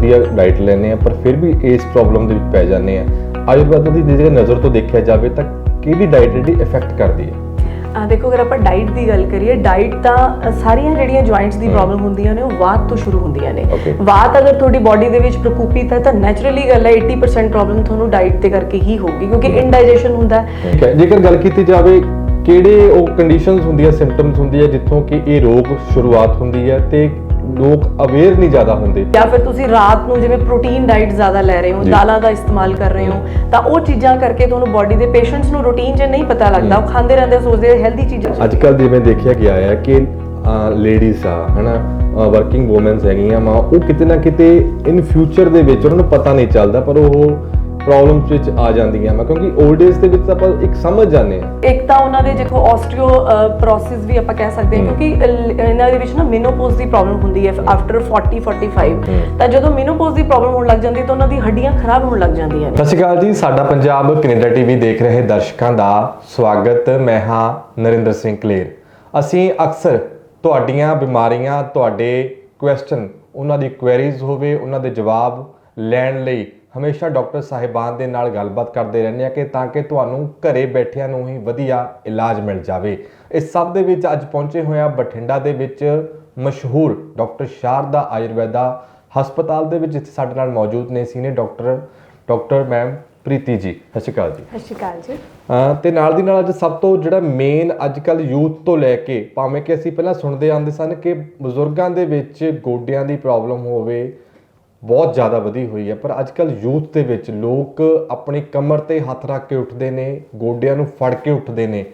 ਵਧੀਆ ਡਾਈਟ ਲੈਂਦੇ ਆ ਪਰ ਫਿਰ ਵੀ ਇਸ ਪ੍ਰੋਬਲਮ ਦੇ ਵਿੱਚ ਪੈ ਜਾਂਦੇ ਆ ਆਯੁਰਵੈਦ ਦੀ ਜੇ ਨਜ਼ਰ ਤੋਂ ਦੇਖਿਆ ਜਾਵੇ ਤਾਂ ਕਿਹੜੀ ਡਾਈਟ ਜਿਹੜੀ ਇਫੈਕਟ ਕਰਦੀ ਹੈ? ਆ ਦੇਖੋ ਅਗਰ ਆਪਾਂ ਡਾਈਟ ਦੀ ਗੱਲ ਕਰੀਏ ਡਾਈਟ ਤਾਂ ਸਾਰੀਆਂ ਜਿਹੜੀਆਂ ਜੁਆਇੰਟਸ ਦੀ ਪ੍ਰੋਬਲਮ ਹੁੰਦੀਆਂ ਨੇ ਉਹ ਵਾਤ ਤੋਂ ਸ਼ੁਰੂ ਹੁੰਦੀਆਂ ਨੇ. ਵਾਤ ਅਗਰ ਤੁਹਾਡੀ ਬਾਡੀ ਦੇ ਵਿੱਚ ਪ੍ਰਕੋਪਿਤ ਹੈ ਤਾਂ ਨੈਚੁਰਲੀ ਗੱਲ ਹੈ 80% ਪ੍ਰੋਬਲਮ ਤੁਹਾਨੂੰ ਡਾਈਟ ਤੇ ਕਰਕੇ ਹੀ ਹੋਊਗੀ ਕਿਉਂਕਿ ਇਨਡਾਈਜੈਸ਼ਨ ਹੁੰਦਾ ਹੈ। ਜੇਕਰ ਗੱਲ ਕੀਤੀ ਜਾਵੇ ਕਿਹੜੇ ਉਹ ਕੰਡੀਸ਼ਨਸ ਹੁੰਦੀਆਂ ਸਿੰਪਟਮਸ ਹੁੰਦੀ ਹੈ ਜਿੱਥੋਂ ਕਿ ਇਹ ਰੋਗ ਸ਼ੁਰੂਆਤ ਹੁੰਦੀ ਹੈ ਤੇ ਲੋਕ ਅਵੇਅਰ ਨਹੀਂ ਜ਼ਿਆਦਾ ਹੁੰਦੇ। ਜਾਂ ਫਿਰ ਤੁਸੀਂ ਰਾਤ ਨੂੰ ਜਿਵੇਂ ਪ੍ਰੋਟੀਨ ਡਾਈਟ ਜ਼ਿਆਦਾ ਲੈ ਰਹੇ ਹੋ। ਦਾਲਾਂ ਦਾ ਇਸਤੇਮਾਲ ਕਰ ਰਹੇ ਹੋ ਤਾਂ ਉਹ ਚੀਜ਼ਾਂ ਕਰਕੇ ਤੁਹਾਨੂੰ ਬਾਡੀ ਦੇ ਪੇਸ਼ੈਂਟਸ ਨੂੰ ਰੂਟੀਨ 'ਚ ਨਹੀਂ ਪਤਾ ਲੱਗਦਾ। ਉਹ ਖਾਂਦੇ ਰਹਿੰਦੇ ਸੋਚਦੇ ਹੈਲਦੀ ਚੀਜ਼ਾਂ ਅੱਜ ਕੱਲ ਜਿਵੇਂ ਦੇਖਿਆ ਗਿਆ ਹੈ ਕਿ ਲੇਡੀਜ਼ ਆ ਹਨਾ ਵਰਕਿੰਗ ਔਮਨਸ ਹੈਗੀਆਂ ਮਾਂ ਉਹ ਕਿਤੇ ਨਾ ਕਿਤੇ ਇਨ ਫਿਊਚਰ ਦੇ ਵਿੱਚ ਉਹਨਾਂ ਨੂੰ ਪਤਾ ਨਹੀਂ ਚੱਲਦਾ ਪਰ ਉਹ ਪ੍ਰੋਬਲਮਸ ਵਿੱਚ ਆ ਜਾਂਦੀਆਂ ਮੈਂ ਕਿਉਂਕਿ 올ਡ ਏਜ ਦੇ ਵਿੱਚ ਤਾਂ ਆਪਾਂ ਇੱਕ ਸਮਝ ਜਾਂਦੇ ਆ ਇੱਕ ਤਾਂ ਉਹਨਾਂ ਦੇ ਦੇਖੋ ਆਸਟੀਓ ਪ੍ਰੋਸੈਸ ਵੀ ਆਪਾਂ ਕਹਿ ਸਕਦੇ ਹਾਂ ਕਿਉਂਕਿ ਇਹਨਾਂ ਦੇ ਵਿੱਚ ਨਾ ਮਿਨੋਪੋਜ਼ ਦੀ ਪ੍ਰੋਬਲਮ ਹੁੰਦੀ ਹੈ ਆਫਟਰ 40 45 ਤਾਂ ਜਦੋਂ ਮਿਨੋਪੋਜ਼ ਦੀ ਪ੍ਰੋਬਲਮ ਹੋਣ ਲੱਗ ਜਾਂਦੀ ਤਾਂ ਉਹਨਾਂ ਦੀ ਹੱਡੀਆਂ ਖਰਾਬ ਹੋਣ ਲੱਗ ਜਾਂਦੀਆਂ ਨੇ। ਸਤਿ ਸ਼੍ਰੀ ਅਕਾਲ ਜੀ ਸਾਡਾ ਪੰਜਾਬ ਕੈਨੇਡਾ ਟੀਵੀ ਦੇਖ ਰਹੇ ਦਰਸ਼ਕਾਂ ਦਾ ਸਵਾਗਤ ਮੈਂ ਹਾਂ ਨਰਿੰਦਰ ਸਿੰਘ ਕਲੇਰ। ਅਸੀਂ ਅਕਸਰ ਤੁਹਾਡੀਆਂ ਬਿਮਾਰੀਆਂ ਤੁਹਾਡੇ ਕੁਐਸਚਨ ਉਹਨਾਂ ਦੀ ਕੁਐਰੀਜ਼ ਹੋਵੇ ਉਹਨਾਂ ਦੇ ਜਵਾਬ ਲੈਣ ਲਈ ਹਮੇਸ਼ਾ ਡਾਕਟਰ ਸਾਹਿਬਾਨ ਦੇ ਨਾਲ ਗੱਲਬਾਤ ਕਰਦੇ ਰਹਿੰਦੇ ਆ ਕਿ ਤਾਂ ਕਿ ਤੁਹਾਨੂੰ ਘਰੇ ਬੈਠਿਆਂ ਨੂੰ ਹੀ ਵਧੀਆ ਇਲਾਜ ਮਿਲ ਜਾਵੇ। ਇਸ ਸਭ ਦੇ ਵਿੱਚ ਅੱਜ ਪਹੁੰਚੇ ਹੋਏ ਆ ਬਠਿੰਡਾ ਦੇ ਵਿੱਚ ਮਸ਼ਹੂਰ ਡਾਕਟਰ ਸ਼ਾਰਦਾ ਆਯੁਰਵੈਦਾ ਹਸਪਤਾਲ ਦੇ ਵਿੱਚ ਇੱਥੇ ਸਾਡੇ ਨਾਲ ਮੌਜੂਦ ਨੇ senior doctor doctor ma'am Preeti ji. ਸਤਿ ਸ਼੍ਰੀ ਅਕਾਲ ਜੀ। ਸਤਿ ਸ਼੍ਰੀ ਅਕਾਲ ਜੀ। ਤੇ ਨਾਲ ਦੀ ਨਾਲ ਅੱਜ ਸਭ ਤੋਂ ਜਿਹੜਾ ਮੇਨ ਅੱਜ ਕੱਲ ਯੂਥ ਤੋਂ ਲੈ ਕੇ ਭਾਵੇਂ ਕਿ ਅਸੀਂ ਪਹਿਲਾਂ ਸੁਣਦੇ ਆਉਂਦੇ ਸਨ ਕਿ ਬਜ਼ੁਰਗਾਂ ਦੇ ਵਿੱਚ ਗੋਡਿਆਂ ਦੀ ਪ੍ਰੋਬਲਮ ਹੋਵੇ ਬਹੁਤ ਜ਼ਿਆਦਾ ਵਧੀ ਹੋਈ ਹੈ ਪਰ ਅੱਜ ਕੱਲ ਯੂਥ ਦੇ ਵਿੱਚ ਲੋਕ ਆਪਣੀ ਕਮਰ ਤੇ ਹੱਥ ਰੱਖ ਕੇ ਉੱਠਦੇ ਨੇ ਗੋਡਿਆਂ ਨੂੰ ਫੜ ਕੇ ਉੱਠਦੇ ਨੇ।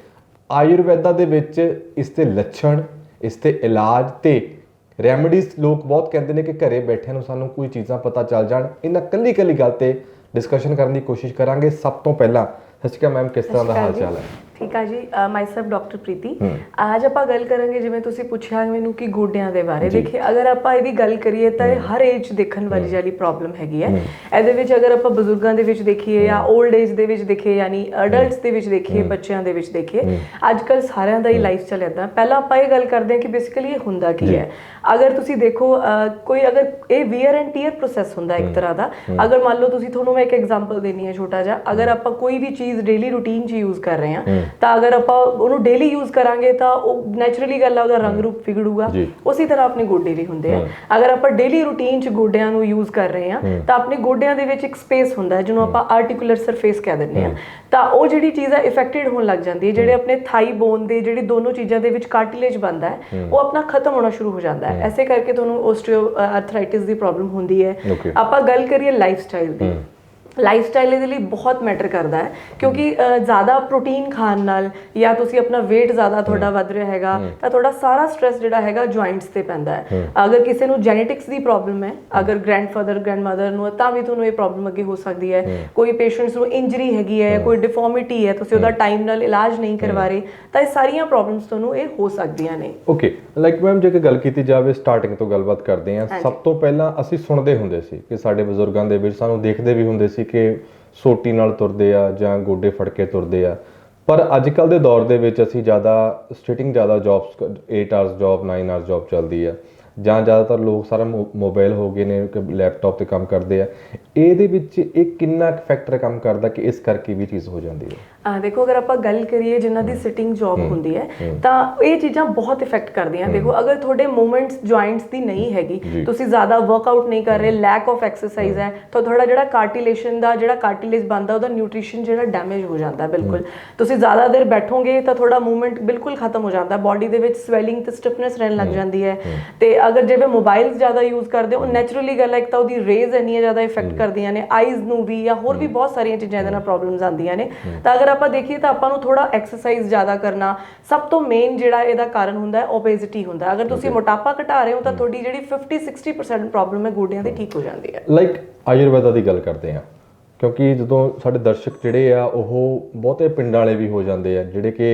ਆਯੁਰਵੈਦਾ ਦੇ ਵਿੱਚ ਇਸ ਦੇ ਲੱਛਣ ਇਸ ਤੇ ਇਲਾਜ ਤੇ ਰੈਮਡੀਜ਼ ਲੋਕ ਬਹੁਤ ਕਹਿੰਦੇ ਨੇ ਕਿ ਘਰੇ ਬੈਠਿਆਂ ਨੂੰ ਸਾਨੂੰ ਕੋਈ ਚੀਜ਼ਾਂ ਪਤਾ ਚੱਲ ਜਾਣ। ਇਹਨਾਂ ਕੱਲੀ ਕੱਲੀ ਗੱਲ ਤੇ ਡਿਸਕਸ਼ਨ ਕਰਨ ਦੀ ਕੋਸ਼ਿਸ਼ ਕਰਾਂਗੇ। ਸਭ ਤੋਂ ਪਹਿਲਾਂ ਸਤਿ ਸ਼੍ਰੀ ਅਕਾਲ ਮੈਮ ਕਿਸ ਤਰ੍ਹਾਂ ਦਾ ਹਾਲ ਚਾਲ ਹੈ? ਠੀਕ ਆ ਜੀ ਮਾਈਸੈਲਫ ਡਾਕਟਰ ਪ੍ਰੀਤੀ। ਅੱਜ ਆਪਾਂ ਗੱਲ ਕਰਾਂਗੇ ਜਿਵੇਂ ਤੁਸੀਂ ਪੁੱਛਿਆ ਮੈਨੂੰ ਕਿ ਗੋਡਿਆਂ ਦੇ ਬਾਰੇ। ਦੇਖਿਏ ਅਗਰ ਆਪਾਂ ਇਹਦੀ ਗੱਲ ਕਰੀਏ ਤਾਂ ਇਹ ਹਰ ਏਜ ਦੇਖਣ ਵਾਲੀ ਜਿਹੜੀ ਪ੍ਰੋਬਲਮ ਹੈਗੀ ਹੈ। ਇਹਦੇ ਵਿੱਚ ਅਗਰ ਆਪਾਂ ਬਜ਼ੁਰਗਾਂ ਦੇ ਵਿੱਚ ਦੇਖੀਏ ਜਾਂ 올ਡ ਏਜ ਦੇ ਵਿੱਚ ਦੇਖੀਏ ਯਾਨੀ ਅਡਲਟਸ ਦੇ ਵਿੱਚ ਦੇਖੀਏ ਬੱਚਿਆਂ ਦੇ ਵਿੱਚ ਦੇਖੀਏ ਅੱਜ ਕੱਲ ਸਾਰਿਆਂ ਦਾ ਹੀ ਲਾਈਫ ਸਟਾਈਲ ਇਦਾਂ ਪਹਿਲਾਂ ਆਪਾਂ ਇਹ ਗੱਲ ਕਰਦੇ ਹਾਂ ਕਿ ਬੇਸਿਕਲੀ ਇਹ ਹੁੰਦਾ ਕੀ ਹੈ? ਅਗਰ ਤੁਸੀਂ ਦੇਖੋ ਕੋਈ ਅਗਰ ਇਹ ਵੀਅਰ ਐਂਡ ਟੀਅਰ ਪ੍ਰੋਸੈਸ ਹੁੰਦਾ ਇੱਕ ਤਰ੍ਹਾਂ ਦਾ ਅਗਰ ਮੰਨ ਲਓ ਤੁਸੀਂ ਤੁਹਾਨੂੰ ਮੈਂ ਇੱਕ ਐਗਜ਼ਾਮਪਲ ਦੇਣੀ ਹੈ ਛੋਟਾ ਜਿਹਾ ਅਗਰ ਆਪਾਂ ਕੋਈ ਵੀ ਚੀਜ਼ ਡੇਲੀ ਰੂਟੀਨ 'ਚ ਯੂਜ਼ ਕਰ ਰਹੇ ਹਾਂ। ਤਾਂ ਅਗਰ ਆਪਾਂ ਉਹਨੂੰ ਡੇਲੀ ਯੂਜ਼ ਕਰਾਂਗੇ ਤਾਂ ਉਹ ਨੈਚੁਰਲੀ ਗੱਲ ਆ ਉਹਦਾ ਰੰਗ ਰੂਪ ਵਿਗੜੂਗਾ। ਉਸੇ ਤਰ੍ਹਾਂ ਆਪਣੇ ਗੋਡੇ ਵੀ ਹੁੰਦੇ ਆ। ਅਗਰ ਆਪਾਂ ਡੇਲੀ ਰੂਟੀਨ 'ਚ ਗੋਡਿਆਂ ਨੂੰ ਯੂਜ਼ ਕਰ ਰਹੇ ਹਾਂ ਤਾਂ ਆਪਣੇ ਗੋਡਿਆਂ ਦੇ ਵਿੱਚ ਇੱਕ ਸਪੇਸ ਹੁੰਦਾ ਹੈ ਜਿਹਨੂੰ ਆਪਾਂ ਆਰਟੀਕੂਲਰ ਸਰਫੇਸ ਕਹਿ ਦਿੰਦੇ ਆ। ਤਾਂ ਉਹ ਜਿਹੜੀ ਚੀਜ਼ ਹੈ ਇਫੈਕਟਡ ਹੋਣ ਲੱਗ ਜਾਂਦੀ ਹੈ ਜਿਹੜੇ ਆਪਣੇ ਥਾਈ ਬੋਨ ਦੇ ਜਿਹੜੇ ਦੋਨੋਂ ਚੀਜ਼ਾਂ ਦੇ ਵਿੱਚ ਕਾਰਟਿਲੇਜ ਬਣਦਾ ਹੈ ਉਹ ਆਪਣਾ ਖਤਮ ਹੋਣਾ ਸ਼ੁਰੂ ਹੋ ਜਾਂਦਾ ਹੈ। ਐਸੇ ਕਰਕੇ ਤੁਹਾਨੂੰ ਆਰਥਰਾਈਟਿਸ ਦੀ ਪ੍ਰੋਬਲਮ ਹੁੰਦੀ ਹੈ. ਆਪਾਂ ਗੱਲ ਕਰੀਏ ਲਾਈਫ ਸਟਾਈਲ ਦੀ ਲਾਈਫ ਸਟਾਈਲ ਇਹਦੇ ਲਈ ਬਹੁਤ ਮੈਟਰ ਕਰਦਾ ਹੈ ਕਿਉਂਕਿ ਜ਼ਿਆਦਾ ਪ੍ਰੋਟੀਨ ਖਾਣ ਨਾਲ ਜਾਂ ਤੁਸੀਂ ਆਪਣਾ weight ਜ਼ਿਆਦਾ ਤੁਹਾਡਾ ਵੱਧ ਰਿਹਾ ਹੈਗਾ ਤਾਂ ਤੁਹਾਡਾ ਸਾਰਾ ਸਟ੍ਰੈਸ ਜਿਹੜਾ ਹੈਗਾ ਜੁਆਇੰਟਸ ਤੇ ਪੈਂਦਾ ਹੈ। ਅਗਰ ਕਿਸੇ ਨੂੰ ਜੈਨੇਟਿਕਸ ਦੀ ਪ੍ਰੋਬਲਮ ਹੈ ਅਗਰ ਗ੍ਰੈਂਡਫਾਦਰ ਗ੍ਰੈਂਡਮਦਰ ਨੂੰ ਤਾਂ ਵੀ ਤੁਹਾਨੂੰ ਇਹ ਪ੍ਰੋਬਲਮ ਅੱਗੇ ਹੋ ਸਕਦੀ ਹੈ। ਕੋਈ ਪੇਸ਼ੈਂਟਸ ਨੂੰ ਇੰਜਰੀ ਹੈਗੀ ਹੈ ਕੋਈ ਡਿਫਾਰਮਿਟੀ ਹੈ ਤੁਸੀਂ ਉਹਦਾ ਟਾਈਮ ਨਾਲ ਇਲਾਜ ਨਹੀਂ ਕਰਵਾ ਰਹੇ ਤਾਂ ਇਹ ਸਾਰੀਆਂ ਪ੍ਰੋਬਲਮਸ ਤੁਹਾਨੂੰ ਇਹ ਹੋ ਸਕਦੀਆਂ ਨੇ। ਓਕੇ ਲਾਈਕ ਮੈਮ ਜੇ ਕਿ ਗੱਲ ਕੀਤੀ ਜਾਵੇ ਸਟਾਰਟਿੰਗ ਤੋਂ ਗੱਲਬਾਤ ਕਰਦੇ ਹਾਂ ਸਭ ਤੋਂ ਪਹਿਲਾਂ ਅਸੀਂ ਸੁਣਦੇ ਹੁੰਦੇ ਸੀ ਕਿ ਸਾਡੇ ਬਜ਼ੁਰਗਾਂ ਦੇ ਵਿੱਚ ਸਾਨੂੰ ਦੇਖਦੇ ਵੀ ਹੁੰਦੇ ਸੀ ਕਿ ਸੋਟੀ ਨਾਲ ਤੁਰਦੇ ਆ ਜਾਂ ਗੋਡੇ ਫੜ ਕੇ ਤੁਰਦੇ ਆ। ਪਰ ਅੱਜ ਕੱਲ ਦੇ ਦੌਰ ਦੇ ਵਿੱਚ ਅਸੀਂ ਜ਼ਿਆਦਾ ਸਟੇਟਿੰਗ ਜ਼ਿਆਦਾ jobs 8 hours job 9 hours job ਚੱਲਦੀ ਆ। ਜਾਂ ਜ਼ਿਆਦਾਤਰ ਲੋਕ ਸਾਰਾ ਮੋਬਾਈਲ ਹੋ ਗਏ ਨੇ ਕਿ ਲੈਪਟਾਪ ਤੇ ਕੰਮ ਕਰਦੇ ਆ। ਇਹਦੇ ਵਿੱਚ ਇਹ ਕਿੰਨਾ ਫੈਕਟਰ ਕੰਮ ਕਰਦਾ ਕਿ ਇਸ ਕਰਕੇ ਵੀ ਚੀਜ਼ ਹੋ ਜਾਂਦੀ ਹੈ? ਦੇਖੋ ਅਗਰ ਆਪਾਂ ਗੱਲ ਕਰੀਏ ਜਿਨ੍ਹਾਂ ਦੀ ਸਿਟਿੰਗ ਜੌਬ ਹੁੰਦੀ ਹੈ ਤਾਂ ਇਹ ਚੀਜ਼ਾਂ ਬਹੁਤ ਇਫੈਕਟ ਕਰਦੀਆਂ। ਦੇਖੋ ਅਗਰ ਤੁਹਾਡੇ ਮੂਵਮੈਂਟਸ ਜੁਆਇੰਟਸ ਦੀ ਨਹੀਂ ਹੈਗੀ ਤੁਸੀਂ ਜ਼ਿਆਦਾ ਵਰਕਆਊਟ ਨਹੀਂ ਕਰ ਰਹੇ ਲੈਕ ਆਫ ਐਕਸਰਸਾਈਜ਼ ਹੈ ਤਾਂ ਤੁਹਾਡਾ ਜਿਹੜਾ ਕਾਰਟਿਲੇਸ਼ਨ ਦਾ ਜਿਹੜਾ ਕਾਰਟਿਲੇਜ ਬਣਦਾ ਉਹਦਾ ਨਿਊਟ੍ਰੀਸ਼ਨ ਜਿਹੜਾ ਡੈਮੇਜ ਹੋ ਜਾਂਦਾ ਬਿਲਕੁਲ। ਤੁਸੀਂ ਜ਼ਿਆਦਾ ਦੇਰ ਬੈਠੋਗੇ ਤਾਂ ਤੁਹਾਡਾ ਮੂਵਮੈਂਟ ਬਿਲਕੁਲ ਖਤਮ ਹੋ ਜਾਂਦਾ। ਬਾਡੀ ਦੇ ਵਿੱਚ ਸਵੈਲਿੰਗ ਤੇ ਸਟਿਫਨੈਸ ਰਹਿਣ ਲੱਗ ਜਾਂਦੀ ਹੈ। ਤੇ ਅਗਰ ਜਿਵੇਂ ਮੋਬਾਈਲਸ ਜ਼ਿਆਦਾ ਯੂਜ਼ ਕਰਦੇ ਹੋ ਨੈਚੁਰਲੀ ਗੱਲ ਹੈ ਇੱਕ ਤਾਂ ਉਹਦੀ ਰੇਜ਼ ਇੰਨੀਆਂ ਜ਼ਿਆਦਾ ਇਫੈਕਟ ਕਰਦੀਆਂ ਨੇ ਆਈਜ਼ ਨੂੰ ਵੀ ਜਾਂ ਹੋਰ ਵੀ ਬਹੁਤ ਸਾਰੀਆਂ ਚੀਜ਼ਾਂ ਇਹਦੇ ਨਾਲ ਪ੍ਰੋਬਲਮਸ ਆਉਂਦੀਆਂ ਨੇ। ਤਾਂ ਅਗਰ ਆਪਾਂ ਦੇਖੀਏ ਤਾਂ ਆਪਾਂ ਨੂੰ ਥੋੜਾ ਐਕਸਰਸਾਈਜ਼ ਜ਼ਿਆਦਾ ਕਰਨਾ ਸਭ ਤੋਂ ਮੇਨ ਜਿਹੜਾ ਇਹਦਾ ਕਾਰਨ ਹੁੰਦਾ ਹੈ ਓਬੇਸਿਟੀ ਹੁੰਦਾ। ਅਗਰ ਤੁਸੀਂ ਮੋਟਾਪਾ ਘਟਾ ਰਹੇ ਹੋ ਤਾਂ ਤੁਹਾਡੀ ਜਿਹੜੀ 50 60% ਪ੍ਰੋਬਲਮ ਹੈ ਗੋਡਿਆਂ ਦੀ ਠੀਕ ਹੋ ਜਾਂਦੀ ਹੈ। ਲਾਈਕ ਆਯੁਰਵੈਦਾ ਦੀ ਗੱਲ ਕਰਦੇ ਆ ਕਿਉਂਕਿ ਜਦੋਂ ਸਾਡੇ ਦਰਸ਼ਕ ਜਿਹੜੇ ਆ ਉਹ ਬਹੁਤੇ ਪਿੰਡਾਂ ਵਾਲੇ ਵੀ ਹੋ ਜਾਂਦੇ ਆ ਜਿਹੜੇ ਕਿ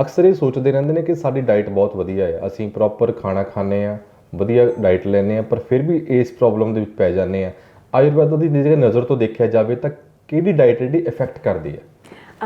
ਅਕਸਰ ਇਹ ਸੋਚਦੇ ਰਹਿੰਦੇ ਨੇ ਕਿ ਸਾਡੀ ਡਾਈਟ ਬਹੁਤ ਵਧੀਆ ਹੈ ਅਸੀਂ ਪ੍ਰੋਪਰ ਖਾਣਾ ਖਾਂਦੇ ਆ ਵਧੀਆ ਡਾਈਟ ਲੈਂਦੇ ਆ ਪਰ ਫਿਰ ਵੀ ਇਸ ਪ੍ਰੋਬਲਮ ਦੇ ਵਿੱਚ ਪੈ ਜਾਂਦੇ ਆ ਆਯੁਰਵੈਦਾ ਦੀ ਜੇ ਨਜ਼ਰ ਤੋਂ ਦੇਖਿਆ ਜਾਵੇ ਤਾਂ ਕਿਹੜੀ ਡਾਈਟ ਜਿਹੜੀ ਇਫੈਕਟ ਕਰਦੀ ਹੈ?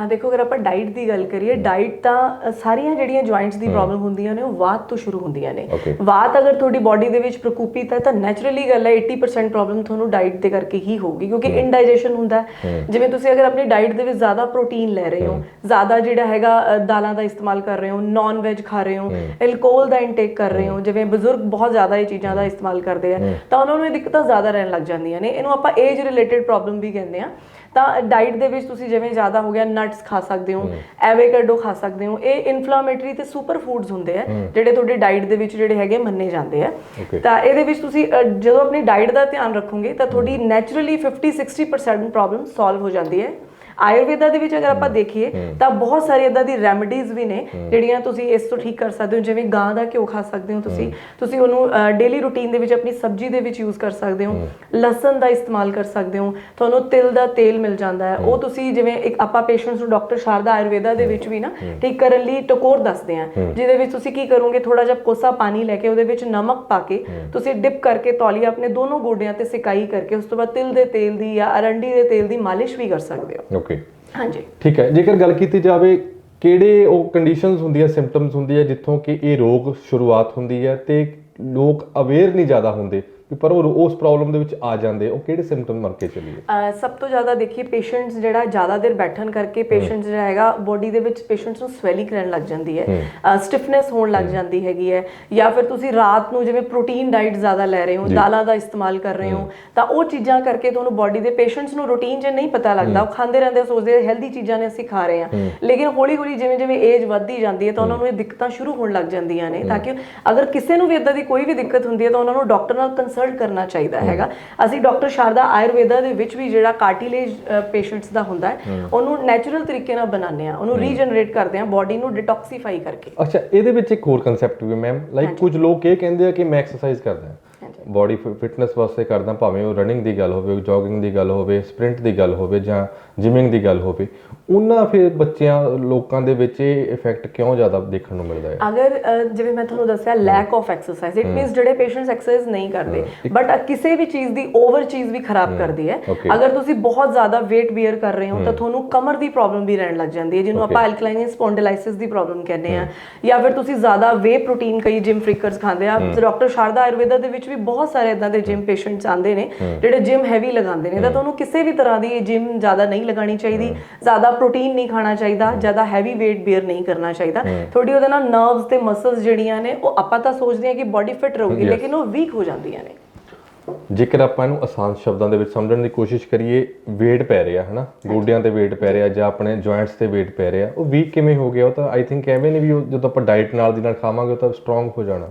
ਦੇਖੋ ਅਗਰ ਆਪਾਂ ਡਾਈਟ ਦੀ ਗੱਲ ਕਰੀਏ ਡਾਈਟ ਤਾਂ ਸਾਰੀਆਂ ਜਿਹੜੀਆਂ ਜੁਆਇੰਟਸ ਦੀ ਪ੍ਰੋਬਲਮ ਹੁੰਦੀਆਂ ਨੇ ਉਹ ਵਾਤ ਤੋਂ ਸ਼ੁਰੂ ਹੁੰਦੀਆਂ ਨੇ. ਵਾਤ ਅਗਰ ਤੁਹਾਡੀ ਬਾਡੀ ਦੇ ਵਿੱਚ ਪ੍ਰਕੋਪਿਤ ਹੈ ਤਾਂ ਨੈਚੁਰਲੀ ਗੱਲ ਹੈ 80% ਪ੍ਰੋਬਲਮ ਤੁਹਾਨੂੰ ਡਾਈਟ ਦੇ ਕਰਕੇ ਹੀ ਹੋਊਗੀ ਕਿਉਂਕਿ ਇਨਡਾਈਜੈਸ਼ਨ ਹੁੰਦਾ ਜਿਵੇਂ ਤੁਸੀਂ ਅਗਰ ਆਪਣੀ ਡਾਈਟ ਦੇ ਵਿੱਚ ਜ਼ਿਆਦਾ ਪ੍ਰੋਟੀਨ ਲੈ ਰਹੇ ਹੋ ਜ਼ਿਆਦਾ ਜਿਹੜਾ ਹੈਗਾ ਦਾਲਾਂ ਦਾ ਇਸਤੇਮਾਲ ਕਰ ਰਹੇ ਹੋ ਨਾਨ ਵੈਜ ਖਾ ਰਹੇ ਹੋ ਐਲਕੋਹਲ ਦਾ ਇਨਟੇਕ ਕਰ ਰਹੇ ਹੋ ਜਿਵੇਂ ਬਜ਼ੁਰਗ ਬਹੁਤ ਜ਼ਿਆਦਾ ਇਹ ਚੀਜ਼ਾਂ ਦਾ ਇਸਤੇਮਾਲ ਕਰਦੇ ਆ ਤਾਂ ਉਹਨਾਂ ਨੂੰ ਇਹ ਦਿੱਕਤਾਂ ਜ਼ਿਆਦਾ ਰਹਿਣ ਲੱਗ ਜਾਂਦੀਆਂ ਨੇ। ਇਹਨੂੰ ਆਪਾਂ ਏਜ ਰਿਲੇਟਡ ਪ੍ਰੋਬਲਮ ਵੀ ਕਹਿੰਦੇ ਆ। ਤਾਂ ਡਾਈਟ ਦੇ ਵਿੱਚ ਤੁਸੀਂ ਜਿਵੇਂ ਜ਼ਿਆਦਾ ਹੋ ਗਿਆ ਨਟਸ ਖਾ ਸਕਦੇ ਹੋ ਐਵੋਕੈਡੋ ਖਾ ਸਕਦੇ ਹੋ ਇਹ ਇਨਫਲੇਮੇਟਰੀ ਤੇ ਸੁਪਰ ਫੂਡਸ ਹੁੰਦੇ ਆ ਜਿਹੜੇ ਤੁਹਾਡੀ ਡਾਈਟ ਦੇ ਵਿੱਚ ਜਿਹੜੇ ਹੈਗੇ ਮੰਨੇ ਜਾਂਦੇ ਆ. ਤਾਂ ਇਹਦੇ ਵਿੱਚ ਤੁਸੀਂ ਜਦੋਂ ਆਪਣੀ ਡਾਈਟ ਦਾ ਧਿਆਨ ਰੱਖੋਗੇ ਤਾਂ ਤੁਹਾਡੀ ਨੈਚੁਰਲੀ 50 60% ਪ੍ਰੋਬਲਮ ਸੋਲਵ ਹੋ ਜਾਂਦੀ ਹੈ। ਆਯੁਰਵੇਦਾ ਦੇ ਵਿੱਚ ਅਗਰ ਆਪਾਂ ਦੇਖੀਏ ਤਾਂ ਬਹੁਤ ਸਾਰੀ ਇਦਾਂ ਦੀ ਰੈਮੇਡੀਜ਼ ਵੀ ਨੇ ਜਿਹੜੀਆਂ ਤੁਸੀਂ ਇਸ ਤੋਂ ਠੀਕ ਕਰ ਸਕਦੇ ਹੋ ਜਿਵੇਂ ਗਾਂ ਦਾ ਘਿਓ ਖਾ ਸਕਦੇ ਹੋ ਤੁਸੀਂ ਤੁਸੀਂ ਉਹਨੂੰ ਡੇਲੀ ਰੂਟੀਨ ਦੇ ਵਿੱਚ ਆਪਣੀ ਸਬਜ਼ੀ ਦੇ ਵਿੱਚ ਯੂਜ਼ ਕਰ ਸਕਦੇ ਹੋ ਲਸਣ ਦਾ ਇਸਤੇਮਾਲ ਕਰ ਸਕਦੇ ਹੋ ਤੁਹਾਨੂੰ ਤਿਲ ਦਾ ਤੇਲ ਮਿਲ ਜਾਂਦਾ ਹੈ। ਉਹ ਤੁਸੀਂ ਜਿਵੇਂ ਇੱਕ ਆਪਾਂ ਪੇਸ਼ੈਂਟਸ ਨੂੰ ਡਾਕਟਰ ਸ਼ਾਰਦਾ ਆਯੁਰਵੇਦਾ ਦੇ ਵਿੱਚ ਵੀ ਨਾ ਠੀਕ ਕਰਨ ਲਈ ਟਕੋਰ ਦੱਸਦੇ ਆ। ਜਿਹਦੇ ਵਿੱਚ ਤੁਸੀਂ ਕੀ ਕਰੋਗੇ ਥੋੜਾ ਜਿਹਾ ਕੋਸਾ ਪਾਣੀ ਲੈ ਕੇ ਉਹਦੇ ਵਿੱਚ ਨਮਕ ਪਾ ਕੇ ਤੁਸੀਂ ਡਿਪ ਕਰਕੇ ਤੌਲੀਆ ਆਪਣੇ ਦੋਨੋਂ ਗੋਡਿਆਂ ਤੇ ਸਿਕਾਈ ਕਰਕੇ ਉਸ ਤੋਂ ਬਾਅਦ ਤਿਲ ਦੇ ਤੇਲ ਦੀ ਜਾਂ ਅਰੰਡੀ ਦੇ ਤੇਲ ਦੀ ਮਾਲਿਸ਼ ਵੀ ਕਰ ਸਕਦੇ ਹੋ। ਓਕੇ ਹਾਂਜੀ. ਠੀਕ ਹੈ ਜੇਕਰ ਗੱਲ ਕੀਤੀ ਜਾਵੇ ਕਿਹੜੇ ਉਹ ਕੰਡੀਸ਼ਨਸ ਹੁੰਦੀਆਂ ਸਿੰਪਟਮਸ ਹੁੰਦੀ ਹੈ ਜਿੱਥੋਂ ਕਿ ਇਹ ਰੋਗ ਸ਼ੁਰੂਆਤ ਹੁੰਦੀ ਹੈ ਤੇ ਲੋਕ ਅਵੇਅਰ ਨਹੀਂ ਜ਼ਿਆਦਾ ਹੁੰਦੇ ਵੀ ਪਰ ਉਹ ਉਸ ਪ੍ਰੋਬਲਮ ਦੇ ਵਿੱਚ ਆ ਜਾਂਦੇ ਉਹ ਕਿਹੜੇ ਸਿੰਪਟਮ ਮੰਨ ਕੇ ਚੱਲੀਏ? ਸਭ ਤੋਂ ਜ਼ਿਆਦਾ ਦੇਖੀਏ ਪੇਸ਼ੈਂਟਸ ਜਿਹੜਾ ਜ਼ਿਆਦਾ ਦੇਰ ਬੈਠਣ ਕਰਕੇ ਪੇਸ਼ੈਂਟਸ ਜਿਹੜਾ ਹੈਗਾ ਬੋਡੀ ਦੇ ਵਿੱਚ ਪੇਸ਼ੈਂਟਸ ਨੂੰ ਸਵੈਲਿੰਗ ਕਰਨ ਲੱਗ ਜਾਂਦੀ ਹੈ ਸਟਿਫਨੈਸ ਹੋਣ ਲੱਗ ਜਾਂਦੀ ਹੈਗੀ ਹੈ ਜਾਂ ਫਿਰ ਤੁਸੀਂ ਰਾਤ ਨੂੰ ਜਿਵੇਂ ਪ੍ਰੋਟੀਨ ਡਾਈਟ ਜ਼ਿਆਦਾ ਲੈ ਰਹੇ ਹੋ ਦਾਲਾਂ ਦਾ ਇਸਤੇਮਾਲ ਕਰ ਰਹੇ ਹੋ ਤਾਂ ਉਹ ਚੀਜ਼ਾਂ ਕਰਕੇ ਤੁਹਾਨੂੰ ਬੋਡੀ ਦੇ ਪੇਸ਼ੈਂਟਸ ਨੂੰ ਰੂਟੀਨ 'ਚ ਨਹੀਂ ਪਤਾ ਲੱਗਦਾ ਉਹ ਖਾਂਦੇ ਰਹਿੰਦੇ ਸੋਚਦੇ ਹੈਲਦੀ ਚੀਜ਼ਾਂ ਨੇ ਅਸੀਂ ਖਾ ਰਹੇ ਹਾਂ। ਲੇਕਿਨ ਹੌਲੀ ਹੌਲੀ ਜਿਵੇਂ ਜਿਵੇਂ ਏਜ ਵੱਧਦੀ ਜਾਂਦੀ ਹੈ ਤਾਂ ਉਹਨਾਂ ਨੂੰ ਇਹ ਦਿੱਕਤਾਂ ਸ਼ੁਰੂ ਹੋਣ ਲੱਗ ਜਾਂਦੀਆਂ ਨੇ ਤਾਂ ਕਿ ਅਗਰ ਕਿਸੇ ਨੂੰ ਵੀ ਇਦਾਂ ਦੀ ਕੋਈ ਵੀ ਦਿੱਕਤ ਹੁੰਦੀ ਹੈ ਤਾਂ ਉਹਨਾਂ ਨੂੰ ਡਾਕਟਰ ਨਾਲ ਕੰਸਲਟ ਕਰਨਾ ਚਾਹੀਦਾ ਹੈਗਾ। ਅਸੀਂ ਡਾਕਟਰ ਸ਼ਾਰਦਾ ਆਯੁਰਵੇਦਾ ਦੇ ਵਿੱਚ ਵੀ ਜਿਹੜਾ ਕਾਰਟਿਲੇਜ ਪੇਸ਼ੈਂਟਸ ਦਾ ਹੁੰਦਾ ਹੈ ਉਹਨੂੰ ਨੈਚੁਰਲ ਤਰੀਕੇ ਨਾਲ ਬਣਾਉਂਦੇ ਆ ਉਹਨੂੰ ਰੀਜਨਰੇਟ ਕਰਦੇ ਆ ਬਾਡੀ ਨੂੰ ਡਿਟੌਕਸੀਫਾਈ ਕਰਕੇ। ਅੱਛਾ ਇਹਦੇ ਵਿੱਚ ਇੱਕ ਹੋਰ ਕਨਸੈਪਟ ਵੀ ਮੈਮ ਲਾਈਕ ਕੁਝ ਲੋਕ ਇਹ ਕਹਿੰਦੇ ਆ ਕਿ ਮੈਂ ਐਕਸਰਸਾਈਜ਼ ਕਰਦਾ ਹਾਂ। ਬਾਡੀ ਫਿਟਨੈਸ ਵਾਸਤੇ ਕਰਦਾ ਭਾਵੇਂ ਉਹ ਰਨਿੰਗ ਦੀ ਗੱਲ ਹੋਵੇ ਜੋਗਿੰਗ ਦੀ ਗੱਲ ਹੋਵੇ ਸਪ੍ਰਿੰਟ ਦੀ ਗੱਲ ਹੋਵੇ ਜਾਂ ਜਿਮਿੰਗ ਦੀ ਗੱਲ ਹੋਵੇ ਉਹਨਾਂ ਫਿਰ ਬੱਚਿਆਂ ਲੋਕਾਂ ਦੇ ਵਿੱਚ ਇਹ ਇਫੈਕਟ ਕਿਉਂ ਜ਼ਿਆਦਾ ਦੇਖਣ ਨੂੰ ਮਿਲਦਾ ਹੈ? ਅਗਰ ਜਿਵੇਂ ਮੈਂ ਤੁਹਾਨੂੰ ਦੱਸਿਆ lack of exercise it means ਜਿਹੜੇ ਪੇਸ਼ੈਂਟਸ ਐਕਸਰਸਾਈਜ਼ ਨਹੀਂ ਕਰਦੇ ਬਟ ਕਿਸੇ ਵੀ ਚੀਜ਼ ਦੀ ਓਵਰ ਚੀਜ਼ ਵੀ ਖਰਾਬ ਕਰਦੀ ਹੈ. ਅਗਰ ਤੁਸੀਂ ਬਹੁਤ ਜ਼ਿਆਦਾ weight bear ਕਰ ਰਹੇ ਹੋ ਤਾਂ ਤੁਹਾਨੂੰ ਕਮਰ ਦੀ ਪ੍ਰੋਬਲਮ ਵੀ ਰਹਿਣ ਲੱਗ ਜਾਂਦੀ ਹੈ ਜਿਹਨੂੰ ਆਪਾਂ ਐਲਕਲਾਈਨ ਸਪੌਂਡਿਲਾਈਸਿਸ ਦੀ ਪ੍ਰੋਬਲਮ ਕਹਿੰਦੇ ਆ ਜਾਂ ਫਿਰ ਤੁਸੀਂ ਜ਼ਿਆਦਾ ਵੇ ਪ੍ਰੋਟੀਨ ਕਈ ਜਿਮ ਫ੍ਰੀਕਰਸ ਖਾਂਦੇ ਆ। ਡਾਕਟਰ ਸ਼ਾਰਦਾ ਆਯੁਰਵੇਦਾ ਦੇ ਵਿੱਚ ਵੀ ਬਹੁਤ ਸਾਰੇ ਇਦਾਂ ਦੇ ਜਿਮ ਪੇਸ਼ੈਂਟਸ ਆਉਂਦੇ ਨੇ ਜਿਹੜੇ ਜਿਮ ਹੈਵੀ ਲਗਾਉਂਦੇ ਨੇ ਤਾਂ ਤੁਹਾਨੂੰ ਕਿਸੇ ਵੀ ਤਰ੍ਹਾਂ ਦੀ ਜਿਮ ਜ਼ਿਆਦਾ ਨਹੀਂ ਲਗਾਣੀ ਚਾਹੀਦੀ ਜ਼ਿਆਦਾ ਪ੍ਰੋਟੀਨ ਨਹੀਂ ਖਾਣਾ ਚਾਹੀਦਾ ਜ਼ਿਆਦਾ ਹੈਵੀ weight bear ਨਹੀਂ ਕਰਨਾ ਚਾਹੀਦਾ। ਥੋੜੀ ਉਹਦੇ ਨਾਲ ਨਰਵਸ ਤੇ ਮਸਲਸ ਜਿਹੜੀਆਂ ਨੇ ਉਹ ਆਪਾਂ ਤਾਂ ਸੋਚਦੇ ਆ ਕਿ ਬਾਡੀ ਫਿਟ ਰਹੂਗੀ ਲੇਕਿਨ ਉਹ ਵੀਕ ਹੋ ਜਾਂਦੀਆਂ ਨੇ। ਜੇਕਰ ਆਪਾਂ ਇਹਨੂੰ ਆਸਾਨ ਸ਼ਬਦਾਂ ਦੇ ਵਿੱਚ ਸਮਝਣ ਦੀ ਕੋਸ਼ਿਸ਼ ਕਰੀਏ weight ਪੈ ਰਿਹਾ ਹਨਾ? ਗੋਡਿਆਂ ਤੇ weight ਪੈ ਰਿਹਾ ਜਾਂ ਆਪਣੇ ਜੁਆਇੰਟਸ ਤੇ weight ਪੈ ਰਿਹਾ ਉਹ ਵੀਕ ਕਿਵੇਂ ਹੋ ਗਿਆ ਉਹ ਤਾਂ ਆਈ ਥਿੰਕ ਐਵੇਂ ਨਹੀਂ ਵੀ ਜਦੋਂ ਆਪਾਂ ਡਾਈਟ ਨਾਲ ਦੀ ਨਾਲ ਖਾਵਾਂਗੇ ਉਹ ਤਾਂ ਸਟਰੋਂਗ ਹੋ ਜਾਣਾ।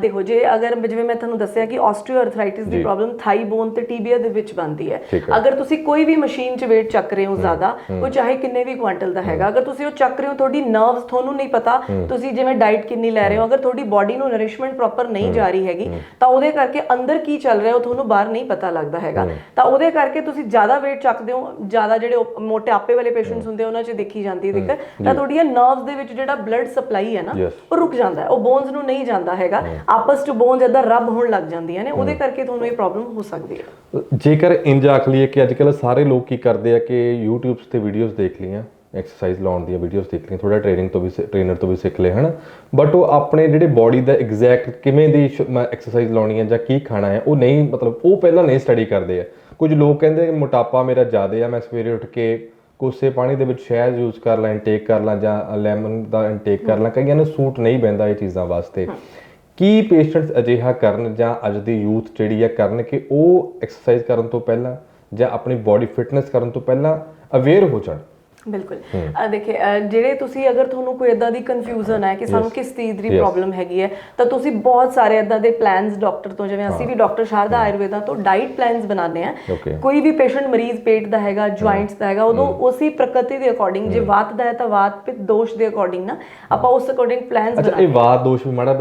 ਦੇਖੋ ਜੇ ਅਗਰ ਜਿਵੇਂ ਮੈਂ ਤੁਹਾਨੂੰ ਦੱਸਿਆ ਕਿ ਆਸਟੀਓਆਰਥਰਾਈਟਿਸ ਦੀ ਪ੍ਰੋਬਲਮ ਥਾਈ ਬੋਨ ਤੇ ਟੀਬੀਆ ਦੇ ਵਿੱਚ ਬਣਦੀ ਹੈ। ਅਗਰ ਤੁਸੀਂ ਕੋਈ ਵੀ ਮਸ਼ੀਨ 'ਚ weight ਚੱਕ ਰਹੇ ਹੋ ਜ਼ਿਆਦਾ ਉਹ ਚਾਹੇ ਕਿੰਨੇ ਵੀ ਕੁਆਂਟਲ ਦਾ ਹੈਗਾ ਅਗਰ ਤੁਸੀਂ ਉਹ ਚੱਕ ਰਹੇ ਹੋ ਤੁਹਾਡੀ ਨਰਵਸ ਤੁਹਾਨੂੰ ਨਹੀਂ ਪਤਾ ਤੁਸੀਂ ਜਿਵੇਂ ਡਾਈਟ ਕਿੰਨੀ ਲੈ ਰਹੇ ਹੋ ਅਗਰ ਤੁਹਾਡੀ ਬਾਡੀ ਨੂੰ ਨਰਿਸ਼ਮੈਂਟ ਪ੍ਰੋਪਰ ਨਹੀਂ ਜਾ ਰਹੀ ਹੈਗੀ ਤਾਂ ਉਹਦੇ ਕਰਕੇ ਅੰਦਰ ਕੀ ਚੱਲ ਰਿਹਾ ਉਹ ਤੁਹਾਨੂੰ ਬਾਹਰ ਨਹੀਂ ਪਤਾ ਲੱਗਦਾ ਹੈਗਾ। ਤਾਂ ਉਹਦੇ ਕਰਕੇ ਤੁਸੀਂ ਜ਼ਿਆਦਾ weight ਚੱਕਦੇ ਹੋ ਜ਼ਿਆਦਾ ਜਿਹੜੇ ਮੋਟਾਪੇ ਵਾਲੇ ਪੇਸ਼ੈਂਟਸ ਹੁੰਦੇ ਉਹਨਾਂ 'ਚ ਦੇਖੀ ਜਾਂਦੀ ਹੈ ਦਿੱਕਤ। ਤਾਂ ਤੁਹਾਡੀਆਂ ਨਰਵਸ ਦੇ ਵਿੱਚ ਜਿਹੜਾ ਬਲੱਡ ਸਪਲਾਈ ਹੈ ਨਾ. ਉਹ ਰੁਕ ਜਾਂਦਾ ਹੈ ਉਹ ਬੋਨਸ ਨੂੰ ਨਹੀਂ ਜਾਂਦਾ ਹੈਗਾ। ਆਪਸ ਚ ਬੋਨਸ ਇਦਾਂ ਰੱਬ ਹੋਣ ਲੱਗ ਜਾਂਦੀਆਂ ਨੇ ਉਹਦੇ ਕਰਕੇ ਤੁਹਾਨੂੰ ਇਹ ਪ੍ਰੋਬਲਮ ਹੋ ਸਕਦੀ ਹੈ ਜੇਕਰ ਇੰਜ ਆਖ ਲਈਏ ਕਿ ਅੱਜਕੱਲ ਸਾਰੇ ਲੋਕ ਕੀ ਕਰਦੇ ਆ ਕਿ YouTube ਤੇ ਵੀਡੀਓਜ਼ ਦੇਖ ਲਈਆਂ ਐਕਸਰਸਾਈਜ਼ ਲਾਉਣ ਦੀਆਂ ਵੀਡੀਓਜ਼ ਦੇਖ ਲਈਆਂ ਥੋੜਾ ਟ੍ਰੇਨਿੰਗ ਤੋਂ ਵੀ ਟ੍ਰੇਨਰ ਤੋਂ ਵੀ ਸਿੱਖ ਲਏ ਹਨ? ਬਟ ਉਹ ਆਪਣੇ ਜਿਹੜੇ ਬਾਡੀ ਦਾ ਐਗਜ਼ੈਕਟ ਕਿਵੇਂ ਦੀ ਐਕਸਰਸਾਈਜ਼ ਲਾਉਣੀ ਹੈ ਜਾਂ ਕੀ ਖਾਣਾ ਹੈ ਉਹ ਨਹੀਂ ਮਤਲਬ ਉਹ ਪਹਿਲਾਂ ਨਹੀਂ ਸਟੱਡੀ ਕਰਦੇ ਆ। ਕੁਝ ਲੋਕ ਕਹਿੰਦੇ ਕਿ ਮੋਟਾਪਾ ਮੇਰਾ ਜ਼ਿਆਦਾ ਆ ਮੈਂ ਸਵੇਰੇ ਉੱਠ ਕੇ ਕੋਸੇ ਪਾਣੀ ਦੇ ਵਿੱਚ ਸ਼ਹਿਦ ਯੂਜ਼ ਕਰ ਲਾਂ ਇਨਟੇਕ ਕਰ ਲਾਂ ਜਾਂ ਲੈਮਨ ਦਾ ਇਨਟੇਕ ਕਰ ਲਾਂ ਕਈਆਂ ਨੂੰ ਸੂਟ ਨਹੀਂ ਪੈਂਦਾ ਇਹ ਚੀਜ਼ਾਂ ਵਾਸਤੇ। ਕੀ ਪੇਸ਼ੈਂਟਸ ਅਜਿਹਾ ਕਰਨ ਜਾਂ ਅੱਜ ਦੀ ਯੂਥ ਜਿਹੜੀ ਆ ਕਰਨ ਕਿ ਉਹ ਐਕਸਰਸਾਈਜ਼ ਕਰਨ ਤੋਂ ਪਹਿਲਾਂ ਜਾਂ ਆਪਣੀ ਬਾਡੀ ਫਿਟਨੈਸ ਕਰਨ ਤੋਂ ਪਹਿਲਾਂ ਅਵੇਅਰ ਹੋ ਜਾਣ? ਬਿਲਕੁਲ। ਦੇਖਿਏ ਅਹ ਜਿਹੜੇ ਤੁਸੀਂ ਅਗਰ ਤੁਹਾਨੂੰ ਕੋਈ ਇਦਾਂ ਦੀ ਕਨਫਿਊਜ਼ਨ ਹੈ ਕਿ ਸਾਨੂੰ ਕਿਸ ਚੀਜ਼ ਦੀ. ਪ੍ਰੋਬਲਮ ਹੈਗੀ ਹੈ ਤਾਂ ਤੁਸੀਂ ਬਹੁਤ ਸਾਰੇ ਇਦਾਂ ਦੇ ਪਲਾਨਸ ਡਾਕਟਰ ਤੋਂ ਜਿਵੇਂ ਅਸੀਂ ਵੀ ਡਾਕਟਰ ਸ਼ਾਰਦਾ ਆਯੁਰਵੇਦਾ ਤੋਂ ਡਾਈਟ ਪਲਾਨਸ ਬਣਾਉਂਦੇ ਆ. ਕੋਈ ਵੀ ਪੇਸ਼ੈਂਟ ਮਰੀਜ਼ ਪੇਟ ਦਾ ਹੈਗਾ ਜੁਆਇੰਟਸ ਦਾ ਹੈਗਾ ਉਦੋਂ ਉਸੇ ਪ੍ਰਕਿਰਤੀ ਦੇ ਅਕੋਰਡਿੰਗ ਜੇ ਵਾਤ ਦਾ ਹੈ ਤਾਂ ਵਾਤ ਪਿਤ ਦੋਸ਼ ਦੇ ਅਕੋਰਡਿੰਗ ਨਾ। ਆਪਾਂ ਉਸ ਅਕੋਰਡਿੰਗ ਪਲਾਨਸ ਅੱਛਾ ਇਹ ਵਾਦ ਦੋਸ਼ ਵੀ ਮਾੜਾ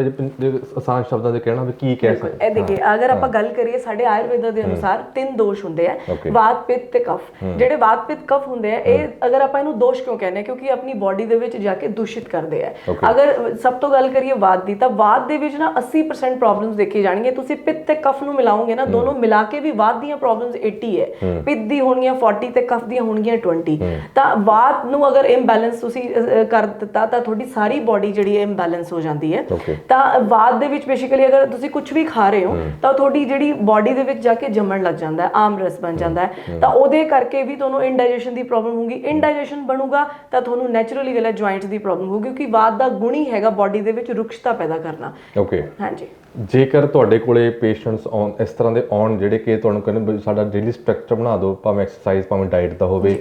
ਆਸਾਨ ਸ਼ਬਦਾਂ ਦੇ ਕਹਿਣਾ ਵੀ ਕੀ ਕਹਿ ਸਕਦੇ। ਇਹ ਦੇਖिए ਅਗਰ ਆਪਾਂ ਗੱਲ ਕਰੀਏ ਸਾਡੇ ਆਯੁਰਵੇਦਾ ਦੇ ਅਨੁਸਾਰ ਤਿੰਨ ਦੋਸ਼ ਹੁੰਦੇ ਆ. ਵਾਤ ਪਿੱਤ ਤੇ ਕਫ। ਜਿਹੜੇ ਵਾਤ ਪਿੱਤ ਕਫ ਹੁੰਦੇ ਆ ਇਹ ਅਗਰ ਆਪਾਂ ਇਹਨੂੰ ਦੋਸ਼ ਕਿਉਂ ਕਹਿੰਦੇ ਆ ਕਿਉਂਕਿ ਆਪਣੀ ਬਾਡੀ ਦੇ ਵਿੱਚ ਜਾ ਕੇ ਦੂਸ਼ਿਤ ਕਰਦੇ ਆ. ਅਗਰ ਸਭ ਤੋਂ ਗੱਲ ਕਰੀਏ ਵਾਤ ਦੀ ਤਾਂ ਵਾਤ ਦੇ ਵਿੱਚ ਨਾ 80% ਪ੍ਰੋਬਲਮਸ ਦੇਖੀ ਜਾਣਗੀਆਂ ਤੁਸੀਂ ਪਿੱਤ ਤੇ ਕਫ ਨੂੰ ਮਿਲਾਓਗੇ ਨਾ ਦੋਨੋਂ ਮਿਲਾ ਕੇ ਵੀ ਵਾਤ ਦੀਆਂ ਪ੍ਰੋਬਲਮਸ 80 ਹੈ। ਪਿੱਤ ਦੀ ਹੋਣਗੀਆਂ 40 ਤੇ ਕਫ ਦੀਆਂ ਹੋਣਗੀਆਂ 20 ਤਾਂ ਵਾਤ ਨੂੰ ਅਗਰ ਇੰਬੈਲੈਂਸ ਤੁਸੀਂ ਕਰ ਦਿੱਤਾ ਤਾਂ ਤੁਹਾਡੀ ਸਾਰੀ ਬਾਡੀ ਜਿਹੜੀ ਹੈ ਇੰਬੈਲੈਂਸ ਹੋ ਜਾਂਦੀ ਹੈ. ਤਾਂ ਵਾਤ ਦੇ ਵਿੱਚ ਬੇਸਿਕਲੀ ਅਗਰ ਤੁਸੀਂ ਕੁਝ ਵੀ ਖਾ ਰਹੇ ਹੋ ਤਾਂ ਤੁਹਾਡੀ ਜਿਹੜੀ ਬਾਡੀ ਦੇ ਵਿੱਚ ਜਾ ਕੇ ਜੰਮਣ ਲੱਗ ਜਾਂਦਾ ਹੈ ਆਮ ਰਸ ਬਣ ਜਾਂਦਾ ਹੈ। ਤਾਂ ਉਹਦੇ ਕਰਕੇ ਵੀ ਤੁਹਾਨੂੰ ਇੰਡਾਈਜੈਸ਼ਨ ਦੀ ਪ੍ਰੋਬਲਮ ਹੋਊਗੀ। ਇੰਡਾਈਜੈਸ਼ਨ ਬਣੂਗਾ ਤਾਂ ਤੁਹਾਨੂੰ ਨੈਚੁਰਲੀ ਗੱਲ ਹੈ ਜੁਆਇੰਟਸ ਦੀ ਪ੍ਰੋਬਲਮ ਹੋਊਗੀ ਕਿਉਂਕਿ ਵਾਤ ਦਾ ਗੁਣ ਹੀ ਹੈਗਾ ਬਾਡੀ ਦੇ ਵਿੱਚ ਰੁਕਸ਼ਤਾ ਪੈਦਾ ਕਰਨਾ। ਓਕੇ ਹਾਂਜੀ। ਜੇਕਰ ਤੁਹਾਡੇ ਕੋਲੇ ਪੇਸ਼ੈਂਟਸ ਆਉਣ ਇਸ ਤਰ੍ਹਾਂ ਦੇ ਆਉਣ ਜਿਹੜੇ ਕਿ ਤੁਹਾਨੂੰ ਕਹਿੰਦੇ ਸਾਡਾ ਡੇਲੀ ਸਟਰਕਚਰ ਬਣਾ ਦਿਓ ਭਾਵੇਂ ਐਕਸਰਸਾਈਜ਼ ਭਾਵੇਂ ਡਾਈਟ ਦਾ ਹੋਵੇ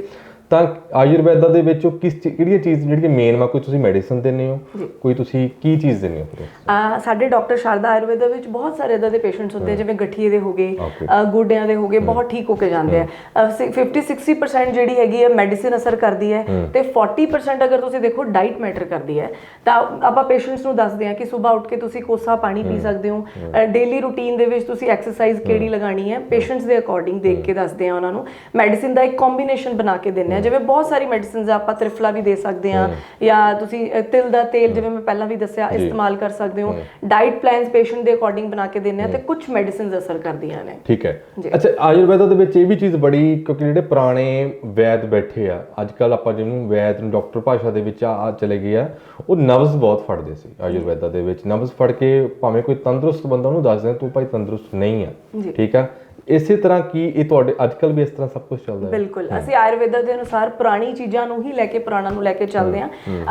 ਤਾਂ ਆਯੁਰਵੈਦਾ ਦੇ ਵਿੱਚ ਉਹ ਕਿਸ ਚੀ- ਕਿਹੜੀਆਂ ਚੀਜ਼ ਜਿਹੜੀਆਂ ਮੇਨ ਵਾ ਕੋਈ ਤੁਸੀਂ ਮੈਡੀਸਨ ਦਿੰਦੇ ਹੋ? ਕੋਈ ਤੁਸੀਂ ਕੀ ਚੀਜ਼ ਦਿੰਦੇ ਹੋ ਫਿਰ? ਆ ਸਾਡੇ ਡਾਕਟਰ ਸ਼ਾਰਦਾ ਆਯੁਰਵੇਦਾ ਵਿੱਚ ਬਹੁਤ ਸਾਰੇ ਇਦਾਂ ਦੇ ਪੇਸ਼ੈਂਟਸ ਹੁੰਦੇ ਆ, ਜਿਵੇਂ ਗਠੀਏ ਦੇ ਹੋਗੇ Okay. ਅ, ਗੋਡਿਆਂ ਦੇ ਹੋਗੇ ਬਹੁਤ ਠੀਕ ਹੋ ਕੇ ਜਾਂਦੇ ਆ। ਅ, ਸਿ- 50 60% ਜਿਹੜੀ ਹੈਗੀ ਹੈ ਮੈਡੀਸਿਨ ਅਸਰ ਕਰਦੀ ਹੈ ਤੇ 40% ਅਗਰ ਤੁਸੀਂ ਦੇਖੋ ਡਾਈਟ ਮੈਟਰ ਕਰਦੀ ਹੈ। ਤਾਂ ਆਪਾਂ ਪੇਸ਼ੈਂਟਸ ਨੂੰ ਦੱਸਦੇ ਆ ਕਿ ਸਵੇਰ ਉੱਠ ਕੇ ਤੁਸੀਂ ਕੋਸਾ ਪਾਣੀ ਪੀ ਸਕਦੇ ਹੋ। ਡੇਲੀ ਰੂਟੀਨ ਦੇ ਵਿੱਚ ਤੁਸੀਂ ਐਕਸਰਸਾਈਜ਼ ਕਿਹੜੀ ਲਗਾਣੀ ਹੈ ਪੇਸ਼ੈਂਟਸ ਦੇ ਅਕੋਰਡਿੰਗ ਦੇਖ ਕੇ ਦੱਸਦੇ ਆ ਉਹਨਾਂ ਨੂੰ। ਮੈਡੀਸਿਨ ਦਾ ਇੱਕ ਕੰਬੀਨੇਸ਼ਨ ਬਣਾ ਕੇ ਦਿੰਦੇ ਆ ਜਿਵੇਂ ਬਹੁਤ ਸਾਰੀ ਮੈਡੀਸਿਨਸ ਆਪਾਂ ਤ੍ਰਿਫਲਾ ਵੀ ਦੇ ਸਕਦੇ ਆ ਜਾਂ ਤੁਸੀਂ ਤਿਲ ਦਾ ਤੇਲ ਜਿਵੇਂ ਮੈਂ ਪਹਿਲਾਂ ਵੀ ਦੱਸਿਆ ਇਸਤੇਮਾਲ ਕਰ ਸਕਦੇ ਹੋ। ਡਾਈਟ ਪਲਾਨਸ ਪੇਸ਼ੈਂਟ ਦੇ ਅਕੋਰਡਿੰਗ ਬਣਾ ਕੇ ਦਿੰਦੇ ਆ ਤੇ ਕੁਝ ਮੈਡੀਸਿਨਸ ਅਸਰ ਕਰਦੀਆਂ ਨੇ। ਠੀਕ ਹੈ। ਅੱਛਾ ਆਯੁਰਵੈਦਾ ਦੇ ਵਿੱਚ ਇਹ ਵੀ ਚੀਜ਼ ਬੜੀ ਕਿਉਂਕਿ ਜਿਹੜੇ ਪੁਰਾਣੇ ਵੈਦ ਬੈਠੇ ਆ ਅੱਜ ਕੱਲ ਆਪਾਂ ਜਿਹਨੂੰ ਵੈਦ ਨੂੰ ਡਾਕਟਰ ਭਾਸ਼ਾ ਦੇ ਵਿੱਚ ਆ ਚਲੇ ਗਏ ਆ ਉਹ ਨਬਜ਼ ਬਹੁਤ ਫੜਦੇ ਸੀ ਆਯੁਰਵੈਦਾ ਦੇ ਵਿੱਚ। ਨਬਜ਼ ਫੜ ਕੇ ਭਾਵੇਂ ਕੋਈ ਤੰਦਰੁਸਤ ਬੰਦਾ ਉਹਨੂੰ ਦੱਸਦੇ ਆ, ਤੂੰ ਭਾਈ ਤੰਦਰੁਸਤ ਨਹੀਂ ਆ। ਠੀਕ ਆ? ਇਸੇ ਤਰ੍ਹਾਂ ਕੀ ਇਹ ਤੁਹਾਡੇ ਅੱਜ ਕੱਲ ਵੀ ਇਸ ਤਰ੍ਹਾਂ ਸਭ ਕੁਝ ਚੱਲਦਾ ਹੈ। ਬਿਲਕੁਲ। ਅਸੀਂ ਆਯੁਰਵੇਦਾ ਦੇ ਅਨੁਸਾਰ ਪੁਰਾਣੀ ਚੀਜ਼ਾਂ ਨੂੰ ਹੀ ਲੈ ਕੇ ਪੁਰਾਣਾ ਨੂੰ ਲੈ ਕੇ ਚੱਲਦੇ ਆ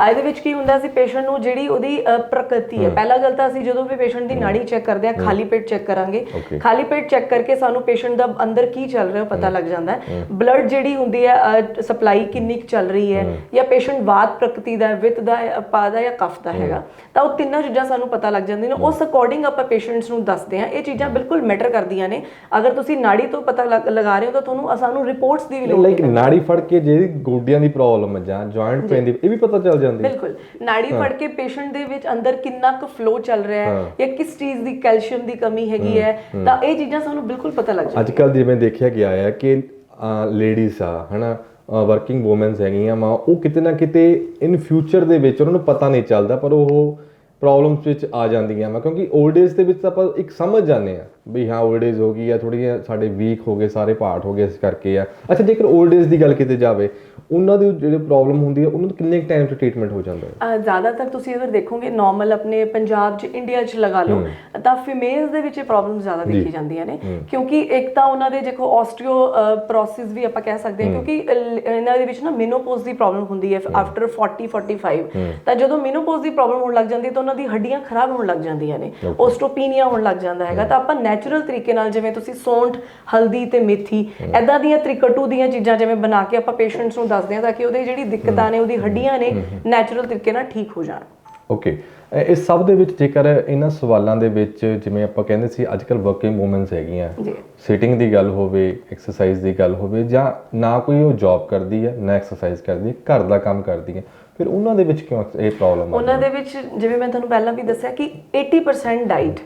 ਇਹਦੇ ਵਿੱਚ ਕੀ ਹੁੰਦਾ ਸੀ ਪੇਸ਼ੈਂਟ ਨੂੰ ਜਿਹੜੀ ਉਹਦੀ ਪ੍ਰਕਿਰਤੀ ਹੈ। ਪਹਿਲਾ ਗੱਲ ਤਾਂ ਅਸੀਂ ਜਦੋਂ ਵੀ ਪੇਸ਼ੈਂਟ ਦੀ ਨਾੜੀ ਚੈੱਕ ਕਰਦੇ ਆ ਖਾਲੀ ਪੇਟ ਚੈੱਕ ਕਰਾਂਗੇ. ਖਾਲੀ ਪੇਟ ਚੈੱਕ ਕਰਕੇ ਸਾਨੂੰ ਪੇਸ਼ੈਂਟ ਦਾ ਅੰਦਰ ਕੀ ਚੱਲ ਰਿਹਾ ਪਤਾ ਲੱਗ ਜਾਂਦਾ ਹੈ। ਬਲੱਡ ਜਿਹੜੀ ਹੁੰਦੀ ਹੈ ਸਪਲਾਈ ਕਿੰਨੀ ਕੁ ਚੱਲ ਰਹੀ ਹੈ ਜਾਂ ਪੇਸ਼ੈਂਟ ਵਾਤ ਪ੍ਰਕਿਰਤੀ ਦਾ ਵਿਤ ਦਾ ਅਪਾ ਦਾ ਜਾਂ ਕਫ ਦਾ ਹੈਗਾ ਤਾਂ ਉਹ ਤਿੰਨਾਂ ਚੀਜ਼ਾਂ ਸਾਨੂੰ ਪਤਾ ਲੱਗ ਜਾਂਦੀਆਂ ਨੇ। ਉਸ ਅਕੋਰਡਿੰਗ ਆਪਾਂ ਪੇਸ਼ੈਂਟਸ ਨੂੰ ਦੱਸਦੇ ਆ ਇਹ ਚੀਜ਼ਾਂ ਬਿਲਕੁਲ ਮੈਟਰ ਕਰਦੀਆਂ ਨੇ। ਅਗਰ ਤੁਸੀਂ ਨਾੜੀ ਤੋਂ ਪਤਾ ਲੱਗ- ਲਗਾ ਰਹੇ ਹੋ ਤਾਂ ਤੁਹਾਨੂੰ ਸਾਨੂੰ ਰਿਪੋਰਟਸ ਦੀ ਵੀ ਲੋੜ ਲਾਈਕ ਨਾੜੀ ਫੜ ਕੇ ਜਿਹੜੀ ਗੋਡਿਆਂ ਦੀ ਪ੍ਰੋਬਲਮ ਹੈ ਜਾਂ ਜੁਆਇੰਟ ਪੇਨ ਦੀ ਇਹ ਵੀ ਪਤਾ ਚੱਲ ਜਾਂਦੀ ਹੈ। ਬਿਲਕੁਲ। ਨਾੜੀ ਫੜ ਕੇ ਪੇਸ਼ੈਂਟ ਦੇ ਵਿੱਚ ਅੰਦਰ ਕਿੰਨਾ ਕੁ ਫਲੋ ਚੱਲ ਰਿਹਾ ਹੈ ਜਾਂ ਕਿਸ ਚੀਜ਼ ਦੀ ਕੈਲਸ਼ੀਅਮ ਦੀ ਕਮੀ ਹੈਗੀ ਹੈ ਤਾਂ ਇਹ ਚੀਜ਼ਾਂ ਸਾਨੂੰ ਬਿਲਕੁਲ ਪਤਾ ਲੱਗ ਜਾਂਦੀਆਂ। ਅੱਜ ਕੱਲ ਜਿਵੇਂ ਦੇਖਿਆ ਗਿਆ ਹੈ ਕਿ ਲੇਡੀਜ਼ ਆ ਹਨਾ ਵਰਕਿੰਗ ਔਮਨਸ ਹੈਗੀਆਂ ਵਾ ਉਹ ਕਿਤੇ ਨਾ ਕਿਤੇ ਇਨ ਫਿਊਚਰ ਦੇ ਵਿੱਚ ਉਹਨਾਂ ਨੂੰ ਪਤਾ ਨਹੀਂ ਚੱਲਦਾ ਪਰ ਉਹ ਪ੍ਰੋਬਲਮਸ ਵਿੱਚ ਆ ਜਾਂਦੀਆਂ ਵਾ ਕਿਉਂਕਿ 올ਡ ਏਜ ਦੇ ਵਿੱਚ ਤਾਂ ਆਪਾਂ ਇੱਕ ਸਮਝ ਜਾਂਦੇ ਆ ਵੀ ਹਾਂ 올ਡ ਏਜ ਹੋ ਗਈ ਆ ਥੋੜੀਆਂ ਸਾਡੇ ਵੀਕ ਹੋ ਗਏ ਸਾਰੇ ਪਾਰਟ ਹੋ ਗਏ ਇਸ ਕਰਕੇ ਆ। ਅੱਛਾ ਜੇਕਰ 올ਡ ਏਜ ਦੀ ਗੱਲ ਕੀਤੀ ਜਾਵੇ ਉਹਨਾਂ ਦੀ ਜਿਹੜੇ ਪ੍ਰੋਬਲਮ ਹੁੰਦੀ ਹੈ ਉਹਨਾਂ ਨੂੰ ਕਿੰਨੇ ਟਾਈਮ ਤੋਂ ਟ੍ਰੀਟਮੈਂਟ ਹੋ ਜਾਂਦਾ ਹੈ? ਜ਼ਿਆਦਾਤਰ ਤੁਸੀਂ ਅਗਰ ਦੇਖੋਗੇ ਨਾਰਮਲ ਆਪਣੇ ਪੰਜਾਬ 'ਚ ਇੰਡੀਆ 'ਚ ਲਗਾ ਲਓ ਤਾਂ ਫੀਮੇਲਸ ਦੇ ਵਿੱਚ ਇਹ ਪ੍ਰੋਬਲਮ ਜ਼ਿਆਦਾ ਦੇਖੀ ਜਾਂਦੀਆਂ ਨੇ। ਕਿਉਂਕਿ ਇੱਕ ਤਾਂ ਉਹਨਾਂ ਦੇ ਦੇਖੋ ਆਸਟੀਓ ਪ੍ਰੋਸੈਸ ਵੀ ਆਪਾਂ ਕਹਿ ਸਕਦੇ ਹਾਂ ਕਿਉਂਕਿ ਇਹਨਾਂ ਦੇ ਵਿੱਚ ਨਾ ਮਿਨੋਪੋਜ਼ ਦੀ ਪ੍ਰੋਬਲਮ ਹੁੰਦੀ ਹੈ ਆਫਟਰ 40 45 ਤਾਂ ਜਦੋਂ ਮਿਨੋਪੋਜ਼ ਦੀ ਪ੍ਰੋਬਲਮ ਹੋਣ ਲੱਗ ਜਾਂਦੀ ਹੈ ਤਾਂ ਉਹਨਾਂ ਦੀ ਹੱਡੀਆਂ ਖਰਾਬ ਹੋਣ ਲੱਗ ਜਾਂਦੀਆਂ ਨੇ। ਓਸਟੋਪੀਨੀਆ ਹੋਣ ਲੱਗ ਜਾਂਦਾ ਹੈਗਾ ਤਾਂ ਆਪਾਂ ਨੈਚੁਰਲ ਤਰੀਕੇ ਨਾਲ ਜਿਵੇਂ ਤੁਸੀਂ ਸੌਂਠ ਹਲਦੀ ਤੇ ਮੇਥੀ ਐਦਾਂ ਦੀਆਂ ਤ੍ਰਿਕਟੂ ਦੀਆਂ ਚੀਜ਼ਾਂ ਜਿਵੇਂ ਬਣਾ ਕੇ ਆਪਾਂ ਪੇਸ਼ੈਂਟਸ ਨੂੰ ਦੱਸਦੇ ਹਾਂ ਤਾਂ ਕਿ ਉਹਦੇ ਜਿਹੜੀ ਦਿੱਕਤਾਂ ਨੇ ਉਹਦੀ ਹੱਡੀਆਂ ਨੇ ਨੈਚੁਰਲ ਤਰੀਕੇ ਨਾਲ ਠੀਕ ਹੋ ਜਾਣ। ਓਕੇ ਇਸ ਸਭ ਦੇ ਵਿੱਚ ਜੇਕਰ ਇਹਨਾਂ ਸਵਾਲਾਂ ਦੇ ਵਿੱਚ ਜਿਵੇਂ ਆਪਾਂ ਕਹਿੰਦੇ ਸੀ ਅੱਜ ਕੱਲ ਵਰਕਿੰਗ ਔਮਨਸ ਹੈਗੀਆਂ ਸਿਟਿੰਗ ਦੀ ਗੱਲ ਹੋਵੇ ਐਕਸਰਸਾਈਜ਼ ਦੀ ਗੱਲ ਹੋਵੇ ਜਾਂ ਨਾ ਕੋਈ ਉਹ ਜੌਬ ਕਰਦੀ ਹੈ ਨਾ ਐਕਸਰਸਾਈਜ਼ ਕਰਦੀ ਹੈ ਘਰ ਦਾ ਕੰਮ ਕਰਦੀ ਹੈ ਫਿਰ ਉਹਨਾਂ ਦੇ ਵਿੱਚ ਕਿਉਂ ਇਹ ਪ੍ਰੋਬਲਮ ਆ ਉਹਨਾਂ ਦੇ ਵਿੱਚ ਜਿਵੇਂ ਮੈਂ ਤੁਹਾਨੂੰ ਪਹਿਲਾਂ ਵੀ ਦੱਸਿਆ ਕਿ 80% ਡਾਈਟ.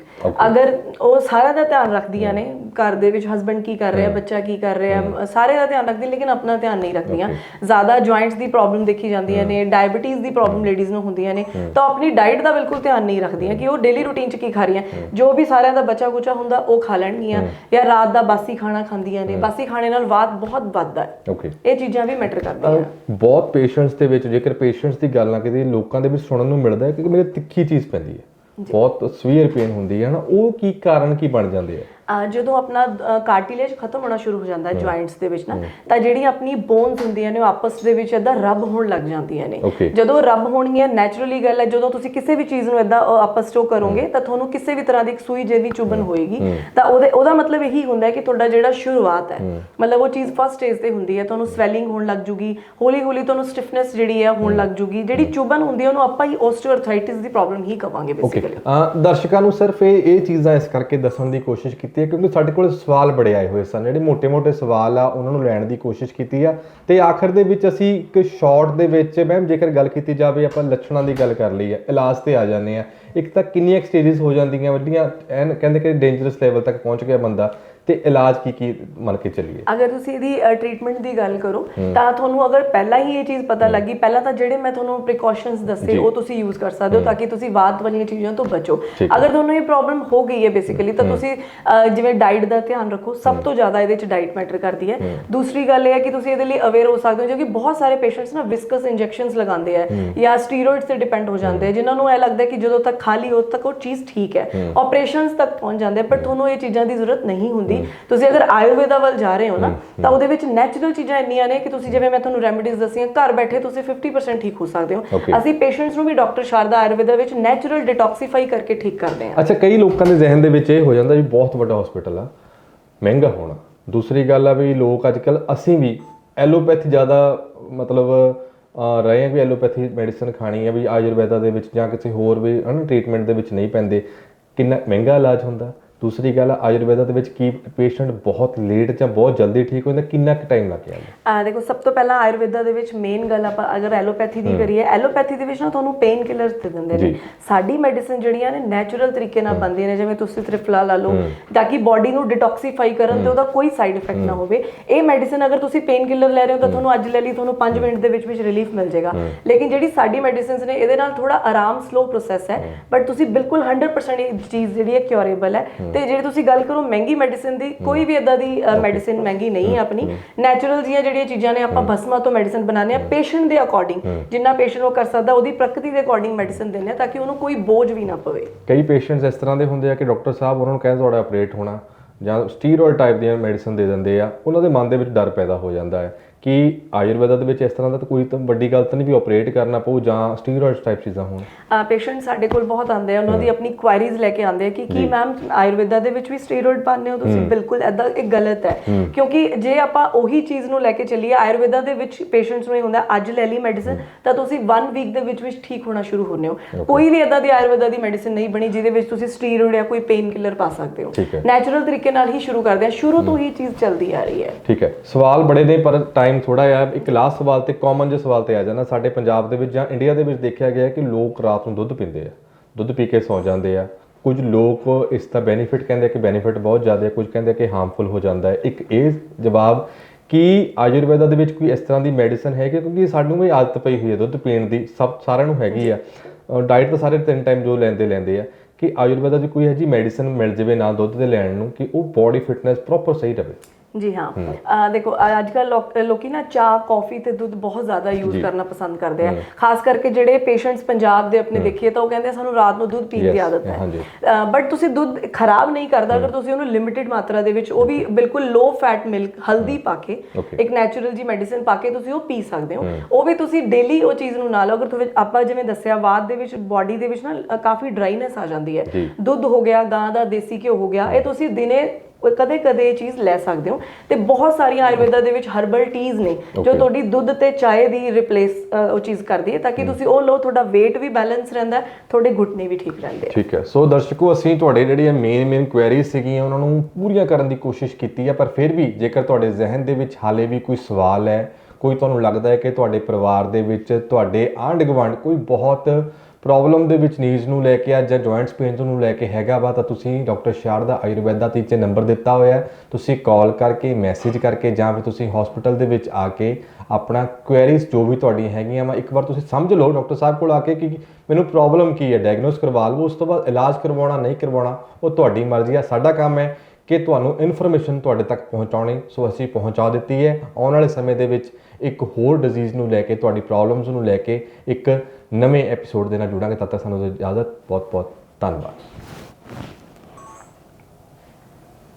ਅਗਰ ਉਹ ਸਾਰਾ ਦਾ ਧਿਆਨ ਰੱਖਦੀਆਂ ਨੇ ਘਰ ਦੇ ਵਿੱਚ ਹਸਬੰਡ ਕੀ ਕਰ ਰਿਹਾ ਬੱਚਾ ਕੀ ਕਰ ਰਿਹਾ ਸਾਰੇ ਦਾ ਧਿਆਨ ਰੱਖਦੀ ਲੇਕਿਨ ਆਪਣਾ ਧਿਆਨ ਨਹੀਂ ਰੱਖਦੀਆਂ। ਜ਼ਿਆਦਾ ਜੁਆਇੰਟਸ ਦੀ ਪ੍ਰੋਬਲਮ ਦੇਖੀ ਜਾਂਦੀਆਂ ਨੇ ਡਾਇਬੀਟੀਜ਼ ਦੀ ਪ੍ਰੋਬਲਮ ਲੇਡੀਜ਼ ਨੂੰ ਹੁੰਦੀਆਂ ਨੇ ਤਾਂ ਆਪਣੀ ਡਾਈਟ ਦਾ ਬਿਲਕੁਲ ਧਿਆਨ ਨਹੀਂ ਰੱਖਦੀਆਂ ਕਿ ਉਹ ਡੇਲੀ ਰੂਟੀਨ 'ਚ ਕੀ ਖਾ ਰਹੀਆਂ। ਜੋ ਵੀ ਸਾਰਿਆਂ ਦਾ ਬਚਾ ਕੁਚਾ ਹੁੰਦਾ ਉਹ ਖਾ ਲੈਣਗੀਆਂ। ਜਾਂ ਰਾਤ ਦਾ ਬਾਸੀ ਖਾਣਾ ਖਾਂਦੀਆਂ ਨੇ। ਬਾਸੀ ਖਾਣੇ ਨਾਲ ਵਾਤ ਬਹੁਤ ਵੱਧਦਾ ਹੈ। ਇਹ ਚੀਜ਼ਾਂ ਵੀ ਮੈਟਰ ਕਰਦੀਆਂ ਬਹੁਤ ਪੇਸ਼ੈਂਟਸ ਦੇ ਵਿੱਚ ਜੇਕਰ ਪੇਸ਼ੈਂਟਸ ਦੀ ਗੱਲ ਨਾ ਕਰੀਏ ਲੋਕਾਂ ਦੇ ਵਿੱਚ ਸੁਣਨ ਨੂੰ ਮਿਲਦਾ ਹੈ ਕਿ ਮੇਰੇ ਤਿੱਖੀ ਚੀਜ਼ ਪੈਂਦੀ ਹੈ। ਬਹੁਤ ਸਵੀਅਰ ਪੇਨ ਹੁੰਦੀ ਹੈ ਨਾ ਉਹ ਕੀ ਕਾਰਨ ਕੀ ਬਣ ਜਾਂਦੇ ਆ? ਜਦੋਂ ਆਪਣਾ ਕਾਰਟਿਲੇਜ ਖਤਮ ਹੋਣਾ ਸ਼ੁਰੂ ਹੋ ਜਾਂਦਾ ਹੈ ਜੁਆਇੰਟਸ ਦੇ ਵਿੱਚ ਨਾ ਤਾਂ ਜਿਹੜੀਆਂ ਆਪਣੀ ਬੋਨਸ ਹੁੰਦੀਆਂ ਨੇ ਉਹ ਆਪਸ ਦੇ ਵਿੱਚ ਇਦਾਂ ਰਬ ਹੋਣ ਲੱਗ ਜਾਂਦੀਆਂ ਨੇ. ਜਦੋਂ ਰਬ ਹੋਣਗੀਆਂ ਨੈਚੁਰਲੀ ਗੱਲ ਹੈ ਜਦੋਂ ਤੁਸੀਂ ਕਿਸੇ ਵੀ ਚੀਜ਼ ਨੂੰ ਇਦਾਂ ਆਪਸ ਚੋਂ ਕਰੋਗੇ ਤਾਂ ਤੁਹਾਨੂੰ ਕਿਸੇ ਵੀ ਤਰ੍ਹਾਂ ਦੀ ਇੱਕ ਸੂਈ ਜਿਹੀ ਚੁਭਨ ਹੋਏਗੀ। ਤਾਂ ਉਹਦੇ ਉਹਦਾ ਮਤਲਬ ਇਹੀ ਹੁੰਦਾ ਹੈ ਕਿ ਤੁਹਾਡਾ ਜਿਹੜਾ ਸ਼ੁਰੂਆਤ ਹੈ ਮਤਲਬ ਉਹ ਚੀਜ਼ ਫਸਟ ਸਟੇਜ ਤੇ ਹੁੰਦੀ ਹੈ ਤੁਹਾਨੂੰ ਸਵੈਲਿੰਗ ਹੋਣ ਲੱਗ ਜੂਗੀ ਹੌਲੀ ਹੌਲੀ ਤੁਹਾਨੂੰ ਸਟਿਫਨੈਸ ਜਿਹੜੀ ਹੈ ਹੋਣ ਲੱਗ ਜੂਗੀ ਜਿਹੜੀ ਚੁਭਨ ਹੁੰਦੀ ਹੈ ਉਹਨੂੰ ਆਪਾਂ ਹੀ ਓਸਟੀਓਆਰਥਾਈਟਿਸ ਦੀ ਪ੍ਰੋਬਲਮ ਹੀ ਕਵਾਂਗੇ ਬੇਸਿਕਲੀ ਦਰਸ਼ਕਾਂ ਨੂੰ ਸਿਰਫ ਇਹ ਇਹ ਚੀਜ਼ਾਂ ਇਸ ਕਰਕੇ ਦੱਸਣ ਦੀ ਕੋਸ਼ਿਸ਼ ਕੀਤੀ ਕੀਤੀ ਹੈ ਕਿਉਂਕਿ ਸਾਡੇ ਕੋਲ ਸਵਾਲ ਬੜੇ ਆਏ ਹੋਏ ਸਨ। ਜਿਹੜੇ ਮੋٹے-ਮੋٹے ਸਵਾਲ ਆ, ਉਹਨਾਂ ਨੂੰ ਲੈਣ ਦੀ ਕੋਸ਼ਿਸ਼ ਕੀਤੀ ਆ। ਤੇ ਆਖਰ ਦੇ ਵਿੱਚ ਅਸੀਂ ਇੱਕ ਸ਼ਾਰਟ ਦੇ ਵਿੱਚ ਮੈਮ ਜੇਕਰ ਗੱਲ ਕੀਤੀ ਜਾਵੇ, ਆਪਾਂ ਲੱਛਣਾਂ ਦੀ ਗੱਲ ਕਰ ਲਈ ਆ ਇਲਾਜ ਤੇ ਆ ਜਾਂਦੇ ਆ। ਇੱਕ ਤਾਂ ਕਿੰਨੀਆਂ ਸਟੇजेस ਹੋ ਜਾਂਦੀਆਂ ਵੱਡੀਆਂ, ਐਨ ਕਹਿੰਦੇ ਕਿ ਡੇਂਜਰਸ ਲੈਵਲ ਤੱਕ ਪਹੁੰਚ ਗਿਆ ਬੰਦਾ। ਤੇ ਇਲਾਜ ਕੀ ਕੀ ਮੰਨ ਕੇ ਚੱਲੀਏ? ਅਗਰ ਤੁਸੀਂ ਇਹਦੀ ਟ੍ਰੀਟਮੈਂਟ ਦੀ ਗੱਲ ਕਰੋ ਤਾਂ ਤੁਹਾਨੂੰ ਅਗਰ ਪਹਿਲਾਂ ਹੀ ਇਹ ਚੀਜ਼ ਪਤਾ ਲੱਗੀ ਪਹਿਲਾਂ ਤਾਂ ਜਿਹੜੇ ਮੈਂ ਤੁਹਾਨੂੰ ਪ੍ਰੀਕਾਸ਼ਨਸ ਦੱਸੇ। ਉਹ ਤੁਸੀਂ ਯੂਜ਼ ਕਰ ਸਕਦੇ ਹੋ ਤਾਂ ਕਿ ਤੁਸੀਂ ਬਾਅਦ ਵਾਲੀਆਂ ਚੀਜ਼ਾਂ ਤੋਂ ਬਚੋ। ਹੈ। ਅਗਰ ਤੁਹਾਨੂੰ ਇਹ ਪ੍ਰੋਬਲਮ ਹੋ ਗਈ ਹੈ ਬੇਸਿਕਲੀ ਤਾਂ ਤੁਸੀਂ ਜਿਵੇਂ ਡਾਈਟ ਦਾ ਧਿਆਨ ਰੱਖੋ ਸਭ ਤੋਂ ਜ਼ਿਆਦਾ ਇਹਦੇ ਵਿੱਚ ਡਾਈਟ ਮੈਟਰ ਕਰਦੀ ਹੈ। ਦੂਸਰੀ ਗੱਲ ਇਹ ਹੈ ਕਿ ਤੁਸੀਂ ਇਹਦੇ ਲਈ ਅਵੇਅਰ ਹੋ ਸਕਦੇ ਹੋ ਕਿਉਂਕਿ ਬਹੁਤ ਸਾਰੇ ਪੇਸ਼ੈਂਟਸ ਨਾ ਵਿਸਕਸ ਇੰਜੈਕਸ਼ਨਸ ਲਗਾਉਂਦੇ ਆ ਜਾਂ ਸਟੀਰੋਇਡਸ ਤੇ ਡਿਪੈਂਡ ਹੋ ਜਾਂਦੇ ਆ ਜਿਨ੍ਹਾਂ ਨੂੰ ਇਹ ਲੱਗਦਾ ਹੈ ਕਿ ਜਦੋਂ ਤੱਕ ਖਾਲੀ ਉਦੋਂ ਤੱਕ ਉਹ ਚੀਜ਼ ਠੀਕ ਹੈ। ਆਪਰੇਸ਼ਨਸ ਤੱਕ ਪਹੁੰਚ ਜਾਂਦੇ ਪਰ ਤੁਹਾਨੂੰ ਇਹ ਚੀਜ਼ਾਂ ਦੀ ਜ਼ਰੂਰਤ ਨਹੀਂ ਹੁੰਦੀ। ਤੁਸੀਂ ਅਗਰ ਆਯੁਰਵੇਦਾ ਵੱਲ ਜਾ ਰਹੇ ਹੋ ਨਾ ਤਾਂ ਉਹਦੇ ਵਿੱਚ ਨੈਚੁਰਲ ਚੀਜ਼ਾਂ ਇੰਨੀਆਂ ਨੇ ਕਿ ਤੁਸੀਂ ਜਿਵੇਂ ਮੈਂ ਤੁਹਾਨੂੰ ਰੈਮੇਡੀਜ਼ ਦੱਸੀਆਂ ਘਰ ਬੈਠੇ ਤੁਸੀਂ 50% ਠੀਕ ਹੋ ਸਕਦੇ ਹੋ. ਅਸੀਂ ਪੇਸ਼ੈਂਟਸ ਨੂੰ ਵੀ ਡਾਕਟਰ ਸ਼ਾਰਦਾ ਆਯੁਰਵੇਦਾ ਵਿੱਚ ਨੈਚੁਰਲ ਡਿਟੌਕਸੀਫਾਈ ਕਰਕੇ ਠੀਕ ਕਰਦੇ ਹਾਂ। ਅੱਛਾ ਕਈ ਲੋਕਾਂ ਦੇ ਜ਼ਿਹਨ ਦੇ ਵਿੱਚ ਇਹ ਹੋ ਜਾਂਦਾ ਵੀ ਬਹੁਤ ਵੱਡਾ ਹਸਪੀਟਲ ਆ ਮਹਿੰਗਾ ਹੋਣਾ। ਦੂਸਰੀ ਗੱਲ ਆ ਵੀ ਲੋਕ ਅੱਜ ਕੱਲ ਅਸੀਂ ਵੀ ਐਲੋਪੈਥੀ ਜ਼ਿਆਦਾ ਮਤਲਬ ਰਹੇ ਆ ਵੀ ਐਲੋਪੈਥੀ ਮੈਡੀਸਨ ਖਾਣੀ ਆ ਵੀ ਆਯੁਰਵੈਦਾ ਦੇ ਵਿੱਚ ਜਾਂ ਕਿਸੇ ਹੋਰ ਵੀ ਹਨ ਟ੍ਰੀਟਮੈਂਟ ਦੇ ਵਿੱਚ ਨਹੀਂ ਪੈਂਦੇ। ਕਿੰਨਾ ਮਹਿੰਗਾ ਇਲਾਜ ਹੁੰਦਾ। ਦੂਸਰੀ ਗੱਲ ਆਯੁਰਵੈਦਾ ਦੇ ਵਿੱਚ ਕੀ ਪੇਸ਼ੈਂਟ ਬਹੁਤ ਲੇਟ ਜਾਂ ਬਹੁਤ ਜਲਦੀ ਠੀਕ ਹੋ ਜਾਂਦਾ ਕਿੰਨਾ ਕੁ ਟਾਈਮ ਲੱਗ ਜਾਂਦਾ? ਆ ਦੇਖੋ ਸਭ ਤੋਂ ਪਹਿਲਾਂ ਆਯੁਰਵੇਦਾ ਦੇ ਵਿੱਚ ਮੇਨ ਗੱਲ ਆਪਾਂ ਅਗਰ ਐਲੋਪੈਥੀ ਦੀ ਕਰੀਏ ਐਲੋਪੈਥੀ ਦੇ ਵਿੱਚ ਨਾ ਤੁਹਾਨੂੰ ਪੇਨ ਕਿਲਰਸ ਦੇ ਦਿੰਦੇ ਨੇ। ਸਾਡੀ ਮੈਡੀਸਿਨ ਜਿਹੜੀਆਂ ਨੇ ਨੈਚੁਰਲ ਤਰੀਕੇ ਨਾਲ ਬਣਦੀਆਂ ਨੇ ਜਿਵੇਂ ਤੁਸੀਂ ਤ੍ਰਿਫਲਾ ਲਾ ਲਓ ਤਾਂ ਕਿ ਬਾਡੀ ਨੂੰ ਡਿਟੌਕਸੀਫਾਈ ਕਰਨ ਤੇ ਉਹਦਾ ਕੋਈ ਸਾਈਡ ਇਫੈਕਟ ਨਾ ਹੋਵੇ। ਇਹ ਮੈਡੀਸਿਨ ਅਗਰ ਤੁਸੀਂ ਪੇਨ ਕਿਲਰ ਲੈ ਰਹੇ ਹੋ ਤਾਂ ਤੁਹਾਨੂੰ ਅੱਜ ਲੈ ਲਈ ਤੁਹਾਨੂੰ 5 ਮਿੰਟ ਦੇ ਵਿੱਚ ਵਿੱਚ ਰਿਲੀਫ ਮਿਲ ਜਾਏਗਾ। ਲੇਕਿਨ ਜਿਹੜੀ ਸਾਡੀ ਮੈਡੀਸਿਨਸ ਨੇ ਇਹਦੇ ਨਾਲ ਥੋੜਾ ਆਰਾਮ ਸਲੋ ਪ੍ਰੋਸੈਸ ਹੈ ਬਟ ਤੁਸੀਂ ਬਿਲਕੁਲ 100% ਇਹ ਚੀਜ਼ ਜਿਹੜੀ ਹੈ ਕਿਉਰੇਬਲ ਹੈ। ਤੇ ਜਿਹੜੀ ਤੁਸੀਂ ਗੱਲ ਕਰੋ ਮਹਿੰਗੀ ਮੈਡੀਸਿਨ ਦੀ ਕੋਈ ਵੀ ਇਦਾਂ ਦੀ ਮੈਡੀਸਿਨ ਮਹਿੰਗੀ ਨਹੀਂ ਹੈ ਆਪਣੀ। ਨੈਚੁਰਲ ਜੀਆਂ ਜਿਹੜੀਆਂ ਚੀਜ਼ਾਂ ਨੇ ਆਪਾਂ ਭਸਮਾ ਤੋਂ ਮੈਡੀਸਿਨ ਬਣਾਉਂਦੇ ਆ ਪੇਸ਼ੈਂਟ ਦੇ ਅਕੋਰਡਿੰਗ ਜਿੰਨਾ ਪੇਸ਼ੈਂਟ ਉਹ ਕਰ ਸਕਦਾ ਉਹਦੀ ਪ੍ਰਕਿਰਤੀ ਦੇ ਅਕੋਰਡਿੰਗ ਮੈਡੀਸਿਨ ਦਿੰਦੇ ਆ ਤਾਂ ਕਿ ਉਹਨੂੰ ਕੋਈ ਬੋਝ ਵੀ ਨਾ ਪਵੇ। ਕਈ ਪੇਸ਼ੈਂਟਸ ਇਸ ਤਰ੍ਹਾਂ ਦੇ ਹੁੰਦੇ ਆ ਕਿ ਡਾਕਟਰ ਸਾਹਿਬ ਉਹਨਾਂ ਨੂੰ ਕਹਿੰਦੇ ਤੁਹਾਡਾ ਆਪਰੇਟ ਹੋਣਾ ਜਾਂ ਸਟੀਰੋਇਡ ਟਾਈਪ ਦੀਆਂ ਮੈਡੀਸਨ ਦੇ ਦਿੰਦੇ ਆ ਉਹਨਾਂ ਦੇ ਮਨ ਦੇ ਵਿੱਚ ਡਰ ਪੈਦਾ ਹੋ ਜਾਂਦਾ ਹੈ। ਕਿ ਆਯੁਰਵੈਦਾ ਦੇ ਵਿੱਚ ਇਸ ਤਰ੍ਹਾਂ ਦਾ ਤਾਂ ਕੋਈ ਤਾਂ ਵੱਡੀ ਗੱਲ ਤਾਂ ਨਹੀਂ ਵੀ ਆਪਰੇਟ ਕਰਨਾ ਪਊ ਜਾਂ ਸਟੀਰੋਇਡ ਟਾਈਪ ਚੀਜ਼ਾਂ ਹੋਣ। ਪੇਸ਼ੈਂਟ ਸਾਡੇ ਕੋਲ ਬਹੁਤ ਆਉਂਦੇ ਆ ਉਹਨਾਂ ਦੀ ਆਪਣੀ ਕੁਆਇਰੀਜ਼ ਲੈ ਕੇ ਆਉਂਦੇ ਆ ਕਿ ਕੀ ਮੈਮ ਆਯੁਰਵੇਦਾ ਦੇ ਵਿੱਚ ਵੀ ਸਟੀਰੋਇਡ ਪਾਉਂਦੇ ਹੋ ਤੁਸੀਂ? ਬਿਲਕੁਲ ਐਦਾਂ ਇਹ ਗਲਤ ਹੈ। ਕਿਉਂਕਿ ਜੇ ਆਪਾਂ ਉਹੀ ਚੀਜ਼ ਨੂੰ ਲੈ ਕੇ ਚੱਲੀਏ ਆਯੁਰਵੇਦਾ ਦੇ ਵਿੱਚ ਪੇਸ਼ੈਂਟਸ ਨੂੰ ਇਹ ਹੁੰਦਾ ਅੱਜ ਲੈ ਲਈ ਮੈਡੀਸਿਨ ਤਾਂ ਤੁਸੀਂ 1 ਵੀਕ ਦੇ ਵਿੱਚ ਵਿੱਚ ਠੀਕ ਹੋਣਾ ਸ਼ੁਰੂ ਹੋਣੇ ਹੋ। ਕੋਈ ਵੀ ਐਦਾਂ ਦੀ ਆਯੁਰਵੇਦਾ ਦੀ ਮੈਡੀਸਿਨ ਨਹੀਂ ਬਣੀ ਜਿਹਦੇ ਵਿੱਚ ਤੁਸੀਂ ਸਟੀਰੋਇਡ ਜਾਂ ਕੋਈ ਪੇਨ ਕਿਲਰ ਪਾ ਸਕਦੇ ਹੈ। ਨੈਚੁਰਲ ਤਰੀਕੇ ਨਾਲ ਹੀ ਸ਼ੁਰੂ ਕਰਦੇ ਆ ਸ਼ੁਰੂ ਤੋਂ ਹੀ। ਚੀਜ਼ ਚੱਲਦੀ ਆ ਰਹੀ ਹੈ। ਠੀਕ ਹੈ। ਸਵਾਲ ਬੜੇ ਨੇ ਪਰ ਟਾਈਮ ਥੋੜਾ ਜਿਹਾ ਇੱਕ ਲਾਸਟ ਸਵਾਲ ਤੇ ਕਾਮਨ ਜਿਹਾ ਸਵਾਲ ਤੇ ਆ ਜਾਣਾ ਸਾਡੇ ਪੰਜਾਬ ਦੇ ਵਿੱਚ ਜਾਂ ਇੰਡੀਆ ਦੇ ਵਿੱਚ ਦੇਖਿਆ ਗਿਆ ਕਿ ਲੋਕ ਰਾਤ ਨੂੰ ਦੁੱਧ ਪੀਂਦੇ ਆ। ਦੁੱਧ ਪੀ ਕੇ ਸੌਂ ਜਾਂਦੇ ਆ। ਕੁਝ ਲੋਕ ਇਸ ਦਾ ਬੈਨੀਫਿਟ ਕਹਿੰਦੇ ਆ ਕਿ ਬੈਨੀਫਿਟ ਬਹੁਤ ਜ਼ਿਆਦਾ ਹੈ ਕੁਝ ਕਹਿੰਦੇ ਕਿ ਹਾਰਮਫੁਲ ਹੋ ਜਾਂਦਾ ਹੈ। ਇੱਕ ਇਹ ਜਵਾਬ ਕਿ ਆਯੁਰਵੇਦਾ ਦੇ ਵਿੱਚ ਕੋਈ ਇਸ ਤਰ੍ਹਾਂ ਦੀ ਮੈਡੀਸਨ ਹੈ ਕਿ ਕਿਉਂਕਿ ਸਾਨੂੰ ਵੀ ਆਦਤ ਪਈ ਹੋਈ ਹੈ ਦੁੱਧ ਪੀਣ ਦੀ। ਸਭ ਸਾਰਿਆਂ ਨੂੰ ਹੈਗੀ ਆ। ਡਾਈਟ ਤਾਂ ਸਾਰੇ ਤਿੰਨ ਟਾਈਮ ਜੋ ਲੈਂਦੇ ਲੈਂਦੇ ਆ ਕਿ ਆਯੁਰਵੇਦਾ ਦੀ ਕੋਈ ਇਹੋ ਜਿਹੀ ਮੈਡੀਸਨ ਮਿਲ ਜਾਵੇ ਨਾ ਦੁੱਧ ਦੇ ਲੈਣ ਨੂੰ ਕਿ ਉਹ ਬੋਡੀ ਫਿਟਨੈਸ ਪ੍ਰੋਪਰ ਸਹੀ ਰਹੇ। ਜੀ ਹਾਂ। ਅਹ ਦੇਖੋ ਅੱਜ ਕੱਲ ਲੋਕੀ ਨਾ ਚਾਹ ਕਾਫੀ ਤੇ ਦੁੱਧ ਬਹੁਤ ਜ਼ਿਆਦਾ ਯੂਜ਼ ਕਰਨਾ ਪਸੰਦ ਕਰਦੇ ਆ। ਖਾਸ ਕਰਕੇ ਜਿਹੜੇ ਪੇਸ਼ੈਂਟਸ ਪੰਜਾਬ ਦੇ ਆਪਣੇ ਦੇਖੀਏ ਤਾਂ ਉਹ ਕਹਿੰਦੇ ਆ, ਸਾਨੂੰ ਰਾਤ ਨੂੰ ਦੁੱਧ ਪੀਣ ਦੀ ਆਦਤ। ਹੈ। ਬਟ ਤੁਸੀਂ ਦੁੱਧ ਖਰਾਬ ਨਹੀਂ ਕਰਦਾ ਅਗਰ ਤੁਸੀਂ ਉਹਨੂੰ ਲਿਮਿਟਿਡ ਮਾਤਰਾ ਦੇ ਵਿੱਚ ਉਹ ਵੀ ਬਿਲਕੁਲ ਲੋ ਫੈਟ ਮਿਲਕ ਹਲਦੀ ਪਾ ਕੇ. ਇੱਕ ਨੈਚੁਰਲ ਜੀ ਮੈਡੀਸਿਨ ਪਾ ਕੇ ਤੁਸੀਂ ਉਹ ਪੀ ਸਕਦੇ ਹੋ। ਉਹ ਵੀ ਤੁਸੀਂ ਡੇਲੀ ਉਹ ਚੀਜ਼ ਨੂੰ ਨਾ ਲਓ ਅਗਰ ਤੁਸੀਂ ਆਪਾਂ ਜਿਵੇਂ ਦੱਸਿਆ ਬਾਅਦ ਦੇ ਵਿੱਚ ਬਾਡੀ ਦੇ ਵਿੱਚ ਨਾ ਕਾਫੀ ਡਰਾਈਨੈਸ ਆ ਜਾਂਦੀ ਹੈ। ਦੁੱਧ ਹੋ ਗਿਆ ਗਾਂ ਦਾ ਦੇਸੀ ਘਿਓ ਹੋ ਗਿਆ ਇਹ ਤੁਸੀਂ ਦਿਨੇ ਕਦੇ ਕਦੇ ਇਹ ਚੀਜ਼ ਲੈ ਸਕਦੇ ਹੋ। ਤੇ ਬਹੁਤ ਸਾਰੀਆਂ ਆਯੁਰਵੇਦਾ ਦੇ ਵਿੱਚ ਹਰਬਲ ਟੀਜ਼ ਨੇ ਜੋ. ਤੁਹਾਡੀ ਦੁੱਧ ਤੇ ਚਾਹ ਦੀ ਰਿਪਲੇਸ ਉਹ ਚੀਜ਼ ਕਰਦੀ ਹੈ ਤਾਂ ਕਿ ਤੁਸੀਂ ਉਹ ਲਓ ਤੁਹਾਡਾ weight ਵੀ ਬੈਲੈਂਸ ਰਹਿੰਦਾ ਤੁਹਾਡੇ ਘੁਟਨੇ ਵੀ ਠੀਕ ਰਹਿੰਦੇ ਠੀਕ ਹੈ। ਸੋ ਦਰਸ਼ਕੋ ਅਸੀਂ ਤੁਹਾਡੇ ਜਿਹੜੀਆਂ ਮੇਨ ਮੇਨ ਕੁਐਰੀਜ਼ ਸੀਗੀਆਂ ਉਹਨਾਂ ਨੂੰ ਪੂਰੀਆਂ ਕਰਨ ਦੀ ਕੋਸ਼ਿਸ਼ ਕੀਤੀ ਹੈ ਪਰ ਫਿਰ ਵੀ ਜੇਕਰ ਤੁਹਾਡੇ ਜ਼ਿਹਨ ਦੇ ਵਿੱਚ ਹਾਲੇ ਵੀ ਕੋਈ ਸਵਾਲ ਹੈ ਕੋਈ ਤੁਹਾਨੂੰ ਲੱਗਦਾ ਹੈ ਕਿ ਤੁਹਾਡੇ ਪਰਿਵਾਰ ਦੇ ਵਿੱਚ ਤੁਹਾਡੇ ਆਂਢ ਗੁਆਂਢ ਕੋਈ ਬਹੁਤ ਪ੍ਰੋਬਲਮ ਦੇ ਵਿੱਚ ਨੀਜ਼ ਨੂੰ ਲੈ ਕੇ ਆ ਜਾਂ ਜੁਆਇੰਟਸ ਪੇਨਸ ਨੂੰ ਲੈ ਕੇ ਹੈਗਾ ਵਾ, ਤਾਂ ਤੁਸੀਂ ਡਾਕਟਰ ਸ਼ਾਰਦਾ ਆਯੁਰਵੈਦਾ ਤੇ ਇੱਥੇ ਨੰਬਰ ਦਿੱਤਾ ਹੋਇਆ। ਤੁਸੀਂ ਕਾਲ ਕਰਕੇ, ਮੈਸੇਜ ਕਰਕੇ ਜਾਂ ਫਿਰ ਤੁਸੀਂ ਹਸਪੀਟਲ ਦੇ ਵਿੱਚ ਆ ਕੇ ਆਪਣਾ ਕੁਐਰੀਜ਼ ਜੋ ਵੀ ਤੁਹਾਡੀਆਂ ਹੈਗੀਆਂ ਵਾ, ਇੱਕ ਵਾਰ ਤੁਸੀਂ ਸਮਝ ਲਓ ਡਾਕਟਰ ਸਾਹਿਬ ਕੋਲ ਆ ਕੇ ਕਿ ਮੈਨੂੰ ਪ੍ਰੋਬਲਮ ਕੀ ਹੈ ਡਾਇਗਨੋਸ ਕਰਵਾ ਲਓ, ਉਸ ਤੋਂ ਬਾਅਦ ਇਲਾਜ ਕਰਵਾਉਣਾ, ਨਹੀਂ ਕਰਵਾਉਣਾ, ਉਹ ਤੁਹਾਡੀ ਮਰਜ਼ੀ ਆ। ਸਾਡਾ ਕੰਮ ਹੈ ਕਿ ਤੁਹਾਨੂੰ ਇਨਫੋਰਮੇਸ਼ਨ ਤੁਹਾਡੇ ਤੱਕ ਪਹੁੰਚਾਉਣੀ, ਸੋ ਅਸੀਂ ਪਹੁੰਚਾ ਦਿੱਤੀ ਹੈ। ਆਉਣ ਵਾਲੇ ਸਮੇਂ ਦੇ ਵਿੱਚ ਇੱਕ ਹੋਰ ਡਿਜ਼ੀਜ਼ ਨੂੰ ਲੈ ਕੇ, ਤੁਹਾਡੀ ਪ੍ਰੋਬਲਮਸ ਨੂੰ ਲੈ ਕੇ ਇੱਕ ਨਵੇਂ ਐਪੀਸੋਡ ਦੇ ਨਾਲ ਜੁੜਾਂਗੇ ਤਦ ਤੱਕ ਸਾਨੂੰ ਇਜਾਜ਼ਤ ਬਹੁਤ ਬਹੁਤ ਧੰਨਵਾਦ।